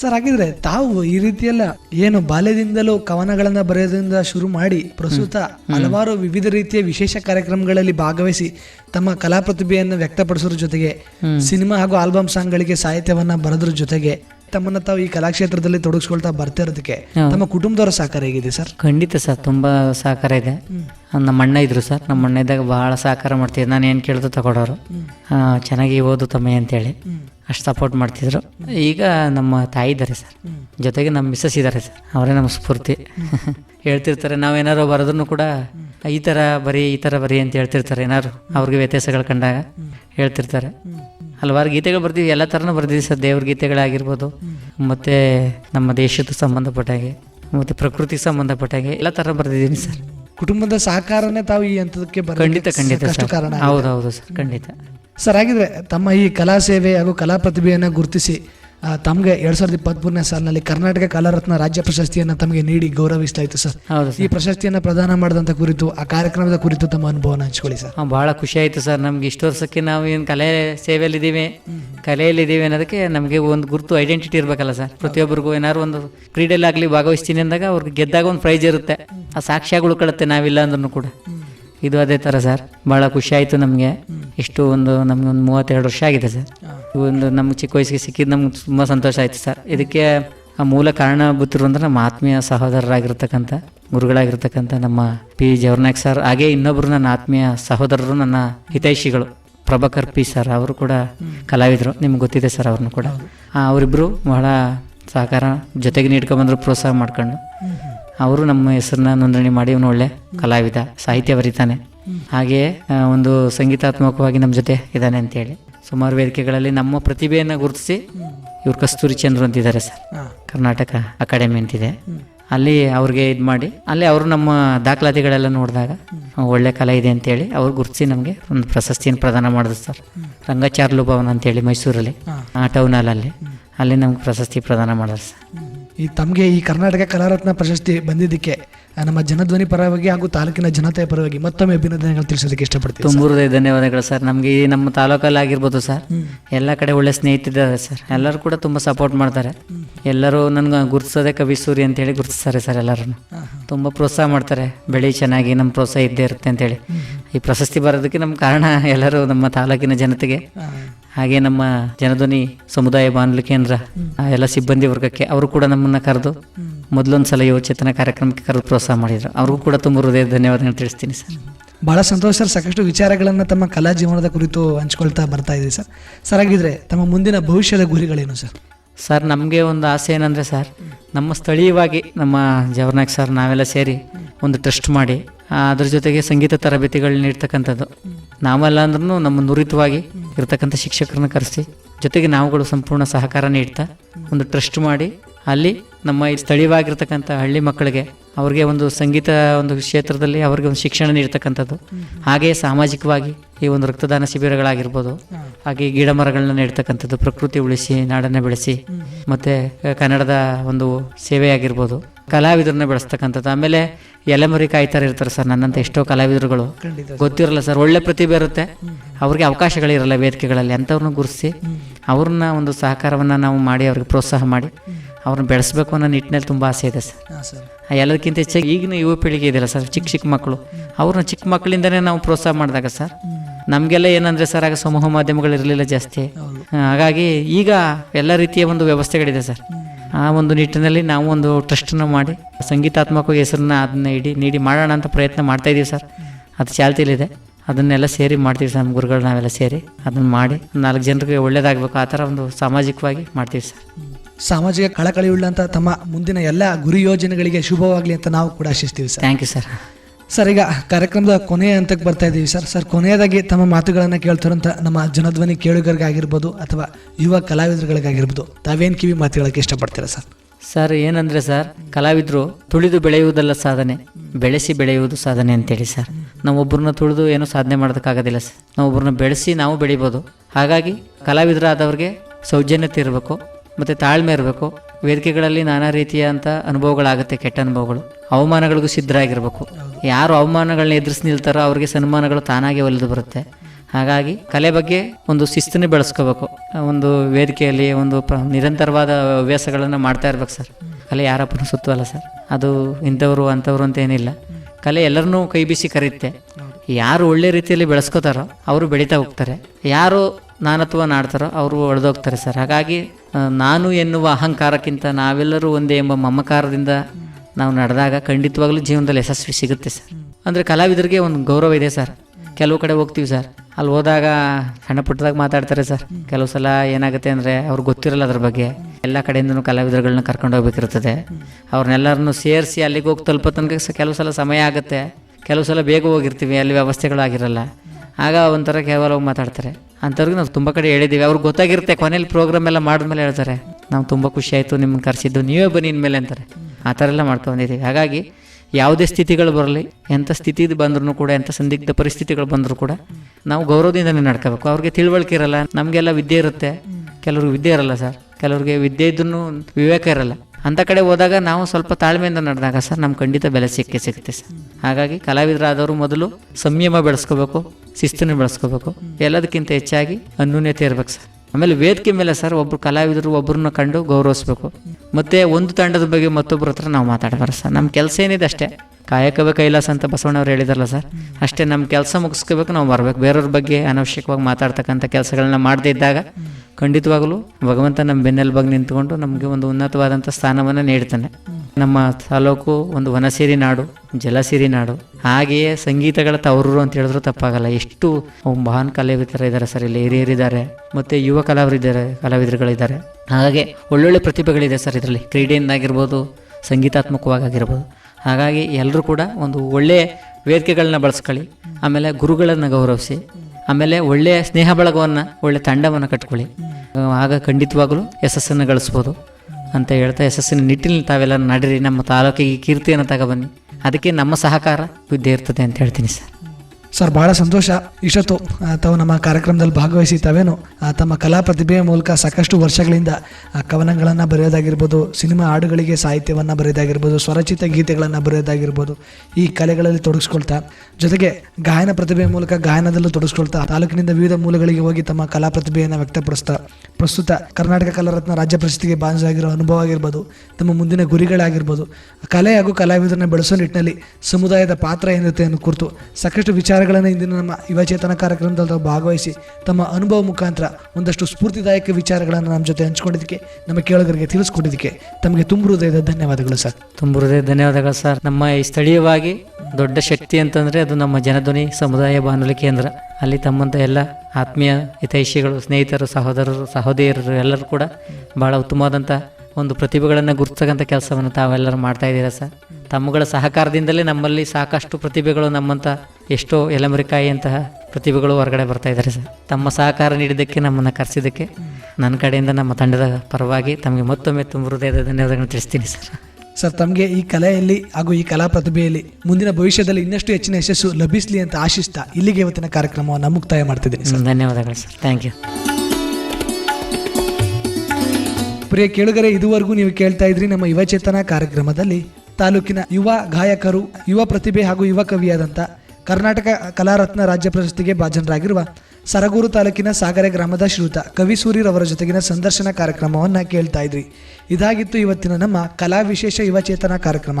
ಸರ್ ಹಾಗಿದ್ರೆ ತಾವು ಈ ರೀತಿಯೆಲ್ಲ ಏನು ಬಾಲ್ಯದಿಂದಲೂ ಕವನಗಳನ್ನ ಬರೆಯೋದ್ರಿಂದ ಶುರು ಮಾಡಿ ಪ್ರಸ್ತುತ ಹಲವಾರು ವಿವಿಧ ರೀತಿಯ ವಿಶೇಷ ಕಾರ್ಯಕ್ರಮಗಳಲ್ಲಿ ಭಾಗವಹಿಸಿ ತಮ್ಮ ಕಲಾ ಪ್ರತಿಭೆಯನ್ನು ವ್ಯಕ್ತಪಡಿಸೋದ್ರ ಜೊತೆಗೆ ಸಿನಿಮಾ ಹಾಗೂ ಆಲ್ಬಮ್ ಸಾಂಗ್ಗಳಿಗೆ ಸಾಹಿತ್ಯವನ್ನ ಬರೋದ್ರ ಜೊತೆಗೆ ತಮ್ಮನ್ನ ತಾವು ಈ ಕಲಾಕ್ಷೇತ್ರದಲ್ಲಿ ತೊಡಗಿಸ್ಕೊಳ್ತಾ ಬರ್ತಿರೋದಕ್ಕೆ ತಮ್ಮ ಕುಟುಂಬದವರ ಸಹಕಾರ ಹೇಗಿದೆ ಸರ್? ಖಂಡಿತ ಸರ್ ತುಂಬ ಸಹಕಾರ ಇದೆ. ನಮ್ಮ ಅಣ್ಣ ಇದ್ರು ಸರ್ ನಮ್ಮ ಅಣ್ಣ ಇದ್ದಾಗ ಭಾಳ ಸಹಕಾರ ಮಾಡ್ತಿದ್ರು. ನಾನು ಏನು ಕೇಳ್ದು ತಗೊಳೋರು. ಚೆನ್ನಾಗಿ ಓದು ತಮ್ಮ ಅಂತೇಳಿ. ಅಷ್ಟು ಸಪೋರ್ಟ್ ಮಾಡ್ತಿದ್ರು. ಈಗ ನಮ್ಮ ತಾಯಿ ಇದ್ದಾರೆ ಸರ್. ಜೊತೆಗೆ ನಮ್ಮ ಮಿಸ್ಸಸ್ ಇದ್ದಾರೆ ಸರ್. ಅವರೇ ನಮ್ಮ ಸ್ಫೂರ್ತಿ. ಹೇಳ್ತಿರ್ತಾರೆ ನಾವೇನಾದ್ರು ಬರೋದನ್ನು ಕೂಡ ಈ ಥರ ಬರೀ ಈ ಥರ ಬರೀ ಅಂತ ಹೇಳ್ತಿರ್ತಾರೆ ಏನಾದ್ರು. ಅವ್ರಿಗೆ ವ್ಯತ್ಯಾಸಗಳು ಕಂಡಾಗ ಹೇಳ್ತಿರ್ತಾರೆ. ಹಲವಾರು ಗೀತೆಗಳು ಬರ್ತೀವಿ ಎಲ್ಲ ಥರನೂ ಬರ್ತೀವಿ ಸರ್ ದೇವ್ರ ಗೀತೆಗಳಾಗಿರ್ಬೋದು ಮತ್ತು ನಮ್ಮ ದೇಶದ ಸಂಬಂಧಪಟ್ಟಾಗೆ ಮತ್ತು ಪ್ರಕೃತಿ ಸಂಬಂಧಪಟ್ಟಾಗೆ ಎಲ್ಲ ಥರ ಬರ್ತಿದ್ದೀನಿ ಸರ್. ಕುಟುಂಬದ ಸಹಕಾರನೇ ತಾವು ಈ ಹಂತದಕ್ಕೆ ಖಂಡಿತ ಖಂಡಿತ ಕಾರಣ ಹೌದು ಹೌದು ಸರ್ ಖಂಡಿತ. ಸರ್ ಆಗಿದ್ರೆ ತಮ್ಮ ಈ ಕಲಾ ಸೇವೆ ಹಾಗೂ ಕಲಾ ಪ್ರತಿಭೆಯನ್ನು ಗುರುತಿಸಿ ತಮಗೆ ಎರಡ್ ಸಾವಿರದ ಇಪ್ಪತ್ಮೂರನೇ ಸಾಲಿನಲ್ಲಿ ಕರ್ನಾಟಕ ಕಲಾರತ್ನ ರಾಜ್ಯ ಪ್ರಶಸ್ತಿಯನ್ನು ತಮಗೆ ನೀಡಿ ಗೌರವಿಸಲಾಯಿತು ಸರ್. ಹೌದು ಈ ಪ್ರಶಸ್ತಿಯನ್ನು ಪ್ರದಾನ ಮಾಡಿದಂಥ ಕುರಿತು ಆ ಕಾರ್ಯಕ್ರಮದ ಕುರಿತು ತಮ್ಮ ಅನುಭವನ ಹಂಚ್ಕೊಳ್ಳಿ ಸರ್. ಬಹಳ ಭಾಳ ಖುಷಿ ಆಯಿತು ಸರ್. ನಮ್ಗೆ ಇಷ್ಟು ವರ್ಷಕ್ಕೆ ನಾವು ಏನು ಕಲೆ ಸೇವೆಯಲ್ಲಿದ್ದೀವಿ. ಕಲೆಯಲ್ಲಿದ್ದೀವಿ ಅನ್ನೋದಕ್ಕೆ ನಮಗೆ ಒಂದು ಗುರುತು ಐಡೆಂಟಿಟಿ ಇರಬೇಕಲ್ಲ ಸರ್. ಪ್ರತಿಯೊಬ್ಬರಿಗೂ ಏನಾದ್ರು ಒಂದು ಕ್ರೀಡೆಯಲ್ಲಾಗಲಿ ಭಾಗವಹಿಸ್ತೀನಿ ಅಂದಾಗ ಅವ್ರಿಗೆ ಗೆದ್ದಾಗ ಒಂದು ಪ್ರೈಜ್ ಇರುತ್ತೆ. ಆ ಸಾಕ್ಷ್ಯಗಳು ಕಳುತ್ತೆ ನಾವಿಲ್ಲ ಅಂದ್ರೂ ಕೂಡ. ಇದು ಅದೇ ಥರ ಸರ್ ಭಾಳ ಖುಷಿ ಆಯಿತು ನಮಗೆ. ಇಷ್ಟು ಒಂದು ನಮ್ಗೆ ಒಂದು ಮೂವತ್ತೆರಡು ವರ್ಷ ಆಗಿದೆ ಸರ್ ಒಂದು ನಮ್ಮ ಚಿಕ್ಕ ವಯಸ್ಸಿಗೆ ಸಿಕ್ಕಿದ್ದು ನಮ್ಗೆ ತುಂಬ ಸಂತೋಷ ಆಯಿತು ಸರ್ ಇದಕ್ಕೆ ಆ ಮೂಲ ಕಾರಣಭೂತರು ಅಂದ್ರೆ ನಮ್ಮ ಆತ್ಮೀಯ ಸಹೋದರರಾಗಿರ್ತಕ್ಕಂಥ ಗುರುಗಳಾಗಿರ್ತಕ್ಕಂಥ ನಮ್ಮ ಪಿ ಜವರ್ನಾಯಕ್ ಸರ್ ಹಾಗೆ ಇನ್ನೊಬ್ಬರು ನನ್ನ ಆತ್ಮೀಯ ಸಹೋದರರು ನನ್ನ ಹಿತೈಷಿಗಳು ಪ್ರಭಾಕರ್ ಪಿ ಸರ್ ಅವರು ಕೂಡ ಕಲಾವಿದರು. ನಿಮ್ಗೆ ಗೊತ್ತಿದೆ ಸರ್ ಅವ್ರನ್ನ ಕೂಡ. ಅವರಿಬ್ಬರು ಅವರಿಬ್ರು ಬಹಳ ಸಹಕಾರ ಜೊತೆಗೆ ನೀಡ್ಕೊಂಬಂದ್ರು ಪ್ರೋತ್ಸಾಹ ಮಾಡ್ಕೊಂಡು. ಅವರು ನಮ್ಮ ಹೆಸರನ್ನ ನೋಂದಣಿ ಮಾಡಿ ಅವನು ಒಳ್ಳೆ ಕಲಾವಿದ ಸಾಹಿತ್ಯ ಬರೀತಾನೆ. ಹಾಗೆಯೇ ಒಂದು ಸಂಗೀತಾತ್ಮಕವಾಗಿ ನಮ್ಮ ಜೊತೆ ಇದ್ದಾನೆ ಅಂತೇಳಿ. ಸುಮಾರು ವೇದಿಕೆಗಳಲ್ಲಿ ನಮ್ಮ ಪ್ರತಿಭೆಯನ್ನು ಗುರುತಿಸಿ ಇವ್ರು ಕಸ್ತೂರಿ ಚಂದ್ರು ಅಂತಿದ್ದಾರೆ ಸರ್. ಕರ್ನಾಟಕ ಅಕಾಡೆಮಿ ಅಂತಿದೆ. ಅಲ್ಲಿ ಅವ್ರಿಗೆ ಇದು ಮಾಡಿ ಅಲ್ಲಿ ಅವರು ನಮ್ಮ ದಾಖಲಾತಿಗಳೆಲ್ಲ ನೋಡಿದಾಗ ಒಳ್ಳೆ ಕಲೆ ಇದೆ ಅಂತೇಳಿ ಅವ್ರು ಗುರುತಿಸಿ ನಮಗೆ ಒಂದು ಪ್ರಶಸ್ತಿಯನ್ನು ಪ್ರದಾನ ಮಾಡಿದ್ರು ಸರ್. ರಂಗಚಾರ್ಲು ಭವನ ಅಂತೇಳಿ ಮೈಸೂರಲ್ಲಿ ಆ ಟೌನಲ್ಲಿ ಅಲ್ಲಿ. ಅಲ್ಲಿ ನಮ್ಗೆ ಪ್ರಶಸ್ತಿ ಪ್ರದಾನ ಮಾಡಿದ್ರು ಸರ್. ಈ ತಮಗೆ ಈ ಕರ್ನಾಟಕ ಕಲಾರತ್ನ ಪ್ರಶಸ್ತಿ ಬಂದಿದ್ದಕ್ಕೆ ನಮ್ಮ ಜನಧ್ವನಿ ಪರವಾಗಿ ಹಾಗೂ ತಾಲೂಕಿನ ಜನತೆಯ ಪರವಾಗಿ ಮತ್ತೊಮ್ಮೆ ಅಭಿನಂದನೆಗಳು ತಿಳಿಸೋದಕ್ಕೆ ಇಷ್ಟಪಡ್ತೀನಿ ತುಂಬ ಹೃದಯ ಧನ್ಯವಾದಗಳು ಸರ್. ನಮಗೆ ಈ ನಮ್ಮ ತಾಲೂಕಲ್ಲಿ ಆಗಿರ್ಬೋದು ಸರ್. ಎಲ್ಲ ಕಡೆ ಒಳ್ಳೆ ಸ್ನೇಹಿತಿದ್ದಾರೆ ಸರ್. ಎಲ್ಲರೂ ಕೂಡ ತುಂಬ ಸಪೋರ್ಟ್ ಮಾಡ್ತಾರೆ. ಎಲ್ಲರೂ ನನಗೆ ಗುರುತಿಸೋದೇ ಕವಿ ಸೂರಿ ಅಂತೇಳಿ ಗುರುತಿಸ್ತಾರೆ ಸರ್ ಎಲ್ಲರೂ ತುಂಬ ಪ್ರೋತ್ಸಾಹ ಮಾಡ್ತಾರೆ. ಬೆಳಿ ಚೆನ್ನಾಗಿ ನಮ್ಮ ಪ್ರೋತ್ಸಾಹ ಇದ್ದೇ ಇರುತ್ತೆ ಅಂತೇಳಿ ಈ ಪ್ರಶಸ್ತಿ ಬರೋದಕ್ಕೆ ನಮ್ಮ ಕಾರಣ ಎಲ್ಲರೂ ನಮ್ಮ ತಾಲೂಕಿನ ಜನತೆಗೆ. ಹಾಗೆ ನಮ್ಮ ಜನಧ್ವನಿ ಸಮುದಾಯ ಬಾನುಲಿ ಕೇಂದ್ರ ಎಲ್ಲ ಸಿಬ್ಬಂದಿ ವರ್ಗಕ್ಕೆ ಅವರು ಕೂಡ ನಮ್ಮನ್ನು ಕರೆದು ಮೊದಲೊಂದು ಸಲ ಯುವಚೇತನ ಕಾರ್ಯಕ್ರಮಕ್ಕೆ ಕರೆದು ಪ್ರೋತ್ಸಾಹ ಮಾಡಿದರು. ಅವ್ರಿಗೂ ಕೂಡ ತುಂಬ ಹೃದಯ ಧನ್ಯವಾದಗಳು ತಿಳಿಸ್ತೀನಿ ಸರ್. ಭಾಳ ಸಂತೋಷ ಸರ್. ಸಾಕಷ್ಟು ವಿಚಾರಗಳನ್ನು ತಮ್ಮ ಕಲಾ ಜೀವನದ ಕುರಿತು ಹಂಚ್ಕೊಳ್ತಾ ಬರ್ತಾ ಇದ್ದೀವಿ ಸರ್. ಸರ್, ಹಾಗಿದ್ರೆ ತಮ್ಮ ಮುಂದಿನ ಭವಿಷ್ಯದ ಗುರಿಗಳೇನು ಸರ್? ಸರ್, ನಮಗೆ ಒಂದು ಆಸೆ ಏನಂದರೆ ಸರ್, ನಮ್ಮ ಸ್ಥಳೀಯವಾಗಿ ನಮ್ಮ ಜವರ್ನಾಗ್ ಸರ್ ನಾವೆಲ್ಲ ಸೇರಿ ಒಂದು ಟ್ರಸ್ಟ್ ಮಾಡಿ ಅದ್ರ ಜೊತೆಗೆ ಸಂಗೀತ ತರಬೇತಿಗಳು ನೀಡ್ತಕ್ಕಂಥದ್ದು. ನಾವೆಲ್ಲ ಅಂದ್ರೂ ನಮ್ಮ ನುರಿತವಾಗಿ ಇರತಕ್ಕಂಥ ಶಿಕ್ಷಕರನ್ನ ಕರೆಸಿ, ಜೊತೆಗೆ ನಾವುಗಳು ಸಂಪೂರ್ಣ ಸಹಕಾರ ನೀಡ್ತಾ ಒಂದು ಟ್ರಸ್ಟ್ ಮಾಡಿ, ಅಲ್ಲಿ ನಮ್ಮ ಈ ಸ್ಥಳೀಯವಾಗಿರ್ತಕ್ಕಂಥ ಹಳ್ಳಿ ಮಕ್ಕಳಿಗೆ ಅವ್ರಿಗೆ ಒಂದು ಸಂಗೀತ ಒಂದು ಕ್ಷೇತ್ರದಲ್ಲಿ ಅವ್ರಿಗೆ ಒಂದು ಶಿಕ್ಷಣ ನೀಡ್ತಕ್ಕಂಥದ್ದು. ಹಾಗೆಯೇ ಸಾಮಾಜಿಕವಾಗಿ ಈ ಒಂದು ರಕ್ತದಾನ ಶಿಬಿರಗಳಾಗಿರ್ಬೋದು. ಹಾಗೆ ಗಿಡ ಮರಗಳನ್ನ ನೆಡ್ತಕ್ಕಂಥದ್ದು ಪ್ರಕೃತಿ ಉಳಿಸಿ ನಾಡನ್ನು ಬೆಳೆಸಿ ಮತ್ತು ಕನ್ನಡದ ಒಂದು ಸೇವೆ ಆಗಿರ್ಬೋದು ಕಲಾವಿದರನ್ನ ಬೆಳೆಸ್ತಕ್ಕಂಥದ್ದು. ಆಮೇಲೆ ಎಲೆಮರಿ ಕಾಯ್ತಾರೆ ಇರ್ತಾರೆ ಸರ್ ನನ್ನಂತ ಎಷ್ಟೋ ಕಲಾವಿದರುಗಳು. ಗೊತ್ತಿರಲ್ಲ ಸರ್ ಒಳ್ಳೆ ಪ್ರತಿಭೆ ಇರುತ್ತೆ. ಅವ್ರಿಗೆ ಅವಕಾಶಗಳಿರಲ್ಲ ವೇದಿಕೆಗಳಲ್ಲಿ ಅಂಥವ್ರನ್ನ ಗುರುಸಿ ಅವ್ರನ್ನ ಒಂದು ಸಹಕಾರವನ್ನು ನಾವು ಮಾಡಿ ಅವ್ರಿಗೆ ಪ್ರೋತ್ಸಾಹ ಮಾಡಿ ಅವ್ರನ್ನ ಬೆಳೆಸಬೇಕು ಅನ್ನೋ ನಿಟ್ಟಿನಲ್ಲಿ ತುಂಬ ಆಸೆ ಇದೆ ಸರ್. ಎಲ್ಲದಕ್ಕಿಂತ ಹೆಚ್ಚಾಗಿ ಈಗಿನ ಯುವ ಪೀಳಿಗೆ ಇದೆಯಲ್ಲ ಸರ್ ಚಿಕ್ಕ ಚಿಕ್ಕ ಮಕ್ಕಳು. ಅವ್ರನ್ನ ಚಿಕ್ಕ ಮಕ್ಕಳಿಂದನೇ ನಾವು ಪ್ರೋತ್ಸಾಹ ಮಾಡಿದಾಗ ಸರ್ ನಮಗೆಲ್ಲ ಏನಂದರೆ ಸರ್ ಆಗ ಸಮೂಹ ಮಾಧ್ಯಮಗಳು ಇರಲಿಲ್ಲ ಜಾಸ್ತಿ. ಹಾಗಾಗಿ ಈಗ ಎಲ್ಲ ರೀತಿಯ ಒಂದು ವ್ಯವಸ್ಥೆಗಳಿದೆ ಸರ್. ಆ ಒಂದು ನಿಟ್ಟಿನಲ್ಲಿ ನಾವು ಒಂದು ಟ್ರಸ್ಟನ್ನು ಮಾಡಿ ಸಂಗೀತಾತ್ಮಕವಾಗಿ ಹೆಸರನ್ನ ಅದನ್ನ ಇಡಿ ನೀಡಿ ಮಾಡೋಣ ಅಂತ ಪ್ರಯತ್ನ ಮಾಡ್ತಾ ಇದೀವಿ ಸರ್. ಅದು ಚಾಲ್ತಿಲಿದೆ ಅದನ್ನೆಲ್ಲ ಸೇರಿ ಮಾಡ್ತೀವಿ ಸರ್ ನಮ್ಮ ಗುರುಗಳು ನಾವೆಲ್ಲ ಸೇರಿ ಅದನ್ನು ಮಾಡಿ ನಾಲ್ಕು ಜನರಿಗೆ ಒಳ್ಳೇದಾಗಬೇಕು ಆ ಥರ ಒಂದು ಸಾಮಾಜಿಕವಾಗಿ ಮಾಡ್ತೀವಿ ಸರ್. ಸಾಮಾಜಿಕ ಕಳಕಳಿ ಉಳ್ಳಂತ ತಮ್ಮ ಮುಂದಿನ ಎಲ್ಲ ಗುರಿ ಯೋಜನೆಗಳಿಗೆ ಶುಭವಾಗಲಿ ಅಂತ ನಾವು ಕೂಡ ಆಶಿಸ್ತೀವಿ sir. Thank you sir sir, ಈಗ ಕಾರ್ಯಕ್ರಮದ ಕೊನೆಯ ಹಂತಕ್ಕೆ ಬರ್ತಾ ಇದ್ದೀವಿ ಸರ್. ಸರ್, ಕೊನೆಯದಾಗಿ ತಮ್ಮ ಮಾತುಗಳನ್ನು ಕೇಳ್ತಿರೋಂಥ ನಮ್ಮ ಜನಧ್ವನಿ ಕೇಳುಗರಿಗಾಗಿರ್ಬೋದು ಅಥವಾ ಯುವ ಕಲಾವಿದರುಗಳಿಗಾಗಿರ್ಬೋದು, ತಾವೇನು ಕಿವಿ ಮಾತು ಹೇಳಕ್ಕೆ ಇಷ್ಟಪಡ್ತೀರಾ ಸರ್? ಸರ್, ಏನಂದರೆ ಸರ್, ಕಲಾವಿದರು ತುಳಿದು ಬೆಳೆಯುವುದಲ್ಲ ಸಾಧನೆ, ಬೆಳೆಸಿ ಬೆಳೆಯುವುದು ಸಾಧನೆ ಅಂತೇಳಿ ಸರ್. ನಾವು ಒಬ್ಬರನ್ನ ತುಳಿದು ಏನೂ ಸಾಧನೆ ಮಾಡೋದಕ್ಕಾಗೋದಿಲ್ಲ ಸರ್. ನಾವೊಬ್ಬರನ್ನ ಬೆಳೆಸಿ ನಾವು ಬೆಳಿಬೋದು. ಹಾಗಾಗಿ ಕಲಾವಿದರಾದವ್ರಿಗೆ ಸೌಜನ್ಯತೆ ಇರಬೇಕು, ಮತ್ತು ತಾಳ್ಮೆ ಇರಬೇಕು. ವೇದಿಕೆಗಳಲ್ಲಿ ನಾನಾ ರೀತಿಯಾದಂಥ ಅನುಭವಗಳಾಗುತ್ತೆ, ಕೆಟ್ಟ ಅನುಭವಗಳು. ಅವಮಾನಗಳಿಗೂ ಸಿದ್ಧರಾಗಿರ್ಬೇಕು. ಯಾರು ಅವಮಾನಗಳನ್ನ ಎದುರಿಸಿ ನಿಲ್ತಾರೋ ಅವರಿಗೆ ಸನ್ಮಾನಗಳು ತಾನಾಗೆ ಒಲಿದು ಬರುತ್ತೆ. ಹಾಗಾಗಿ ಕಲೆ ಬಗ್ಗೆ ಒಂದು ಶಿಸ್ತನ್ನು ಬೆಳೆಸ್ಕೋಬೇಕು. ಒಂದು ವೇದಿಕೆಯಲ್ಲಿ ಒಂದು ನಿರಂತರವಾದ ಹವ್ಯಾಸಗಳನ್ನು ಮಾಡ್ತಾ ಇರ್ಬೇಕು ಸರ್. ಕಲೆ ಯಾರಪ್ಪನೂ ಸುತ್ತವಲ್ಲ ಸರ್. ಅದು ಇಂಥವ್ರು ಅಂಥವ್ರು ಅಂತ ಏನಿಲ್ಲ. ಕಲೆ ಎಲ್ಲರನ್ನೂ ಕೈ ಬೀಸಿ ಕರೆಯುತ್ತೆ. ಯಾರು ಒಳ್ಳೆ ರೀತಿಯಲ್ಲಿ ಬೆಳೆಸ್ಕೋತಾರೋ ಅವರು ಬೆಳೀತಾ ಹೋಗ್ತಾರೆ. ಯಾರು ನಾನತ್ವ ನಾಡ್ತಾರೋ ಅವರು ಒಡೆದೋಗ್ತಾರೆ ಸರ್. ಹಾಗಾಗಿ ನಾನು ಎನ್ನುವ ಅಹಂಕಾರಕ್ಕಿಂತ ನಾವೆಲ್ಲರೂ ಒಂದೇ ಎಂಬ ಮಮಕಾರದಿಂದ ನಾವು ನಡೆದಾಗ ಖಂಡಿತವಾಗ್ಲೂ ಜೀವನದಲ್ಲಿ ಯಶಸ್ವಿ ಸಿಗುತ್ತೆ ಸರ್. ಅಂದರೆ ಕಲಾವಿದರಿಗೆ ಒಂದು ಗೌರವ ಇದೆ ಸರ್. ಕೆಲವು ಕಡೆ ಹೋಗ್ತೀವಿ ಸರ್. ಅಲ್ಲಿ ಹೋದಾಗ ಸಣ್ಣ ಪುಟ್ಟದಾಗ ಮಾತಾಡ್ತಾರೆ ಸರ್. ಕೆಲವು ಸಲ ಏನಾಗುತ್ತೆ ಅಂದರೆ ಅವ್ರಿಗೆ ಗೊತ್ತಿರಲ್ಲ ಅದ್ರ ಬಗ್ಗೆ. ಎಲ್ಲ ಕಡೆಯಿಂದನೂ ಕಲಾವಿದರುಗಳನ್ನ ಕರ್ಕೊಂಡು ಹೋಗ್ಬೇಕಿರ್ತದೆ ಅವ್ರನ್ನೆಲ್ಲರನ್ನು ಸೇರಿಸಿ ಅಲ್ಲಿಗೆ ಹೋಗಿ ತಲುಪೋ ತನಕ ಕೆಲವು ಸಲ ಸಮಯ ಆಗುತ್ತೆ. ಕೆಲವು ಸಲ ಬೇಗ ಹೋಗಿರ್ತೀವಿ, ಅಲ್ಲಿ ವ್ಯವಸ್ಥೆಗಳು ಆಗಿರಲ್ಲ. ಆಗ ಒಂಥರ ಕೇವಲ ಮಾತಾಡ್ತಾರೆ. ಅಂಥವ್ರಿಗೆ ನಾವು ತುಂಬ ಕಡೆ ಹೇಳಿದ್ದೀವಿ. ಅವ್ರಿಗೆ ಗೊತ್ತಾಗಿರುತ್ತೆ ಕೊನೆಯಲ್ಲಿ ಪ್ರೋಗ್ರಾಮ್ ಎಲ್ಲ ಮಾಡಿದ್ಮೇಲೆ ಹೇಳ್ತಾರೆ. ನಾವು ತುಂಬ ಖುಷಿ ಆಯಿತು ನಿಮ್ಮನ್ನು ಕರೆಸಿದ್ದು. ನೀವೇ ಬನ್ನಿ ಇನ್ಮೇಲೆ ಅಂತಾರೆ. ಆ ಥರ ಎಲ್ಲ ಮಾಡ್ಕೊಂಡಿದ್ದೀವಿ ಹಾಗಾಗಿ ಯಾವುದೇ ಸ್ಥಿತಿಗಳು ಬರಲಿ, ಎಂಥ ಸ್ಥಿತಿ ಬಂದ್ರೂ ಕೂಡ, ಎಂಥ ಸಂದಿಗ್ಧ ಪರಿಸ್ಥಿತಿಗಳು ಬಂದರೂ ಕೂಡ ನಾವು ಗೌರವದಿಂದಲೇ ನಡ್ಕೋಬೇಕು. ಅವ್ರಿಗೆ ತಿಳುವಳಿಕೆ ಇರಲ್ಲ, ನಮಗೆಲ್ಲ ವಿದ್ಯೆ ಇರುತ್ತೆ. ಕೆಲವ್ರಿಗೆ ವಿದ್ಯೆ ಇರಲ್ಲ ಸರ್. ಕೆಲವ್ರಿಗೆ ವಿದ್ಯೆ ಇದ್ದೂ ವಿವೇಕ ಇರಲ್ಲ. ಅಂಥ ಕಡೆ ಹೋದಾಗ ನಾವು ಸ್ವಲ್ಪ ತಾಳ್ಮೆಯಿಂದ ನಡೆದಾಗ ಸರ್, ನಮ್ಗೆ ಖಂಡಿತ ಬೆಲೆ ಸಿಕ್ಕೇ ಸಿಗುತ್ತೆ ಸರ್. ಹಾಗಾಗಿ ಕಲಾವಿದರಾದವರು ಮೊದಲು ಸಂಯಮ ಬೆಳೆಸ್ಕೋಬೇಕು, ಶಿಸ್ತನ್ನು ಬೆಳೆಸ್ಕೋಬೇಕು. ಎಲ್ಲದಕ್ಕಿಂತ ಹೆಚ್ಚಾಗಿ ಅನ್ಯೂನ್ಯತೆ ಇರಬೇಕು ಸರ್. ಆಮೇಲೆ ವೇದಿಕೆ ಮೇಲೆ ಸರ್ ಒಬ್ಬರು ಕಲಾವಿದರು ಒಬ್ಬರನ್ನ ಕಂಡು ಗೌರವಿಸ್ಬೇಕು. ಮತ್ತೆ ಒಂದು ತಂಡದ ಬಗ್ಗೆ ಮತ್ತೊಬ್ಬರ ಹತ್ರ ನಾವು ಮಾತಾಡಬಾರ ಸರ್. ನಮ್ಮ ಕೆಲಸ ಏನಿದೆ ಅಷ್ಟೇ. ಕಾಯಕವೇ ಕೈಲಾಸ ಅಂತ ಬಸವಣ್ಣವ್ರು ಹೇಳಿದಾರಲ್ಲ ಸರ್? ಅಷ್ಟೇ ನಮ್ಮ ಕೆಲಸ ಮುಗಿಸ್ಕೋಬೇಕು, ನಾವು ಬರಬೇಕು ಬೇರೆಯವ್ರ ಬಗ್ಗೆ ಅನವಶ್ಯಕವಾಗಿ ಮಾತಾಡ್ತಕ್ಕಂಥ ಕೆಲಸಗಳನ್ನ ಮಾಡದೇ ಇದ್ದಾಗ ಖಂಡಿತವಾಗಲೂ ಭಗವಂತ ನಮ್ಮ ಬೆನ್ನೆಲುಬಾಗಿ ನಿಂತ್ಕೊಂಡು ನಮಗೆ ಒಂದು ಉನ್ನತವಾದಂಥ ಸ್ಥಾನವನ್ನು ನೀಡ್ತಾನೆ. ನಮ್ಮ ತಾಲೂಕು ಒಂದು ವನಸಿರಿ ನಾಡು, ಜಲಸಿರಿ ನಾಡು. ಹಾಗೆಯೇ ಸಂಗೀತಗಳ ತವರೂರು ಅಂತ ಹೇಳಿದ್ರು ತಪ್ಪಾಗಲ್ಲ. ಎಷ್ಟು ಮಹಾನ್ ಕಲಾವಿದರ ಇದ್ದಾರೆ ಸರ್ ಇಲ್ಲಿ. ಹಿರಿಯರಿದ್ದಾರೆ, ಮತ್ತು ಯುವ ಕಲಾವಿದರಿದ್ದಾರೆ, ಕಲಾವಿದರುಗಳಿದ್ದಾರೆ. ಹಾಗೆ ಒಳ್ಳೊಳ್ಳೆ ಪ್ರತಿಭೆಗಳಿದೆ ಸರ್ ಇದರಲ್ಲಿ. ಕ್ರೀಡೆಯಿಂದಾಗಿರ್ಬೋದು, ಸಂಗೀತಾತ್ಮಕವಾಗಿರ್ಬೋದು. ಹಾಗಾಗಿ ಎಲ್ಲರೂ ಕೂಡ ಒಂದು ಒಳ್ಳೆಯ ವೇದಿಕೆಗಳನ್ನ ಬಳಸ್ಕೊಳ್ಳಿ. ಆಮೇಲೆ ಗುರುಗಳನ್ನು ಗೌರವಿಸಿ. ಆಮೇಲೆ ಒಳ್ಳೆಯ ಸ್ನೇಹ ಬಳಗವನ್ನು, ಒಳ್ಳೆ ತಂಡವನ್ನು ಕಟ್ಕೊಳ್ಳಿ. ಆಗ ಖಂಡಿತವಾಗಲೂ ಯಶಸ್ಸನ್ನು ಗಳಿಸ್ಬೋದು ಅಂತ ಹೇಳ್ತಾ ಯಶಸ್ಸಿನ ನಿಟ್ಟಿನಲ್ಲಿ ತಾವೆಲ್ಲ ನಡೀರಿ. ನಮ್ಮ ತಾಲೂಕಿಗೆ ಕೀರ್ತಿಯನ್ನು ತಗೊಬನ್ನಿ. ಅದಕ್ಕೆ ನಮ್ಮ ಸಹಕಾರ ಇದ್ದೇ ಇರ್ತದೆ ಅಂತ ಹೇಳ್ತೀನಿ ಸರ್. ಸರ್, ಬಹಳ ಸಂತೋಷ. ಇಷ್ಟೊತ್ತು ತಾವು ನಮ್ಮ ಕಾರ್ಯಕ್ರಮದಲ್ಲಿ ಭಾಗವಹಿಸಿ ತಾವೇನು ತಮ್ಮ ಕಲಾ ಪ್ರತಿಭೆಯ ಮೂಲಕ ಸಾಕಷ್ಟು ವರ್ಷಗಳಿಂದ ಕವನಗಳನ್ನು ಬರೆಯೋದಾಗಿರ್ಬೋದು, ಸಿನಿಮಾ ಹಾಡುಗಳಿಗೆ ಸಾಹಿತ್ಯವನ್ನು ಬರೆಯೋದಾಗಿರ್ಬೋದು, ಸ್ವರಚಿತ ಗೀತೆಗಳನ್ನು ಬರೆಯೋದಾಗಿರ್ಬೋದು, ಈ ಕಲೆಗಳಲ್ಲಿ ತೊಡಗಿಸ್ಕೊಳ್ತಾ, ಜೊತೆಗೆ ಗಾಯನ ಪ್ರತಿಭೆಯ ಮೂಲಕ ಗಾಯನದಲ್ಲೂ ತೊಡಗಿಸ್ಕೊಳ್ತಾ, ತಾಲೂಕಿನಿಂದ ವಿವಿಧ ಮೂಲಗಳಿಗೆ ಹೋಗಿ ತಮ್ಮ ಕಲಾ ಪ್ರತಿಭೆಯನ್ನು ವ್ಯಕ್ತಪಡಿಸ್ತಾ, ಪ್ರಸ್ತುತ ಕರ್ನಾಟಕ ಕಲಾರತ್ನ ರಾಜ್ಯ ಪ್ರಶಸ್ತಿಗೆ ಬಾಂಧವಾಗಿರೋ ಅನುಭವ ಆಗಿರ್ಬೋದು, ತಮ್ಮ ಮುಂದಿನ ಗುರಿಗಳಾಗಿರ್ಬೋದು, ಕಲೆ ಹಾಗೂ ಕಲಾವಿದರನ್ನ ಬೆಳೆಸೋ ನಿಟ್ಟಿನಲ್ಲಿ ಸಮುದಾಯದ ಪಾತ್ರ ಏನಿರುತ್ತೆ ಅನ್ನೋ ಕುರಿತು ಸಾಕಷ್ಟು ವಿಚಾರಗಳನ್ನು ಇಂದಿನ ನಮ್ಮ ಯುವಚೇತನ ಕಾರ್ಯಕ್ರಮದಲ್ಲಿ ತಾವು ಭಾಗವಹಿಸಿ ತಮ್ಮ ಅನುಭವ ಮುಖಾಂತರ ಒಂದಷ್ಟು ಸ್ಫೂರ್ತಿದಾಯಕ ವಿಚಾರಗಳನ್ನು ನಮ್ಮ ಜೊತೆ ಹಂಚ್ಕೊಂಡಿದ್ದಕ್ಕೆ, ನಮ್ಮ ಕೇಳುಗರಿಗೆ ತಿಳಿಸ್ಕೊಟ್ಟಿದ್ದಕ್ಕೆ ತಮಗೆ ತುಂಬ ಹೃದಯದ ಧನ್ಯವಾದಗಳು ಸರ್. ತುಂಬ ಹೃದಯ ಧನ್ಯವಾದಗಳು ಸರ್. ನಮ್ಮ ಈ ಸ್ಥಳೀಯವಾಗಿ ದೊಡ್ಡ ಶಕ್ತಿ ಅಂತಂದರೆ ಅದು ನಮ್ಮ ಜನಧ್ವನಿ ಸಮುದಾಯ ಬಾನುಲಿ ಕೇಂದ್ರ. ಅಲ್ಲಿ ತಮ್ಮಂಥ ಎಲ್ಲ ಆತ್ಮೀಯ ಹಿತೈಷಿಗಳು, ಸ್ನೇಹಿತರು, ಸಹೋದರರು, ಸಹೋದರಿಯರು ಎಲ್ಲರೂ ಕೂಡ ಭಾಳ ಉತ್ತಮವಾದಂಥ ಒಂದು ಪ್ರತಿಭೆಗಳನ್ನು ಗುರುತಕ್ಕಂಥ ಕೆಲಸವನ್ನು ತಾವೆಲ್ಲರೂ ಮಾಡ್ತಾ ಇದ್ದೀರಾ ಸರ್? ತಮ್ಮಗಳ ಸಹಕಾರದಿಂದಲೇ ನಮ್ಮಲ್ಲಿ ಸಾಕಷ್ಟು ಪ್ರತಿಭೆಗಳು ನಮ್ಮಂಥ ಎಷ್ಟೋ ಎಲಮರಿಕಾಯಿಯಂತಹ ಪ್ರತಿಭೆಗಳು ಹೊರಗಡೆ ಬರ್ತಾ ಇದ್ದಾರೆ ಸರ್. ತಮ್ಮ ಸಹಕಾರ ನೀಡಿದ್ದಕ್ಕೆ ನಮ್ಮನ್ನು ಕರೆಸಿದ್ದಕ್ಕೆ ನನ್ನ ಕಡೆಯಿಂದ ನಮ್ಮ ತಂಡದ ಪರವಾಗಿ ತಮಗೆ ಮತ್ತೊಮ್ಮೆ ತುಂಬ ಹೃದಯದ ಧನ್ಯವಾದಗಳನ್ನು ತಿಳಿಸ್ತೀನಿ ಸರ್. ಸರ್ ತಮಗೆ ಈ ಕಲೆಯಲ್ಲಿ ಹಾಗೂ ಈ ಕಲಾ ಪ್ರತಿಭೆಯಲ್ಲಿ ಮುಂದಿನ ಭವಿಷ್ಯದಲ್ಲಿ ಇನ್ನಷ್ಟು ಹೆಚ್ಚಿನ ಯಶಸ್ಸು ಲಭಿಸಲಿ ಅಂತ ಆಶಿಸ್ತಾ ಇಲ್ಲಿಗೆ ಇವತ್ತಿನ ಕಾರ್ಯಕ್ರಮವನ್ನು ಮುಕ್ತಾಯ ಮಾಡ್ತಿದ್ದೀನಿ ಸರ್. ಧನ್ಯವಾದಗಳು ಸರ್. ಥ್ಯಾಂಕ್ ಯು ಪ್ರಿಯ ಕೇಳುಗರೆ, ಇದುವರೆಗೂ ನೀವು ಕೇಳ್ತಾ ಇದ್ರಿ ನಮ್ಮ ಯುವಚೇತನ ಕಾರ್ಯಕ್ರಮದಲ್ಲಿ ತಾಲೂಕಿನ ಯುವ ಗಾಯಕರು, ಯುವ ಪ್ರತಿಭೆ ಹಾಗೂ ಯುವ ಕವಿಯಾದಂಥ ಕರ್ನಾಟಕ ಕಲಾರತ್ನ ರಾಜ್ಯ ಪ್ರಶಸ್ತಿಗೆ ಭಾಜನರಾಗಿರುವ ಸರಗೂರು ತಾಲೂಕಿನ ಸಾಗರ ಗ್ರಾಮದ ಶ್ರೀಯುತ ಕವಿಸೂರಿರವರ ಜೊತೆಗಿನ ಸಂದರ್ಶನ ಕಾರ್ಯಕ್ರಮವನ್ನು ಕೇಳ್ತಾ ಇದ್ರಿ. ಇದಾಗಿತ್ತು ಇವತ್ತಿನ ನಮ್ಮ ಕಲಾ ವಿಶೇಷ ಯುವಚೇತನ ಕಾರ್ಯಕ್ರಮ.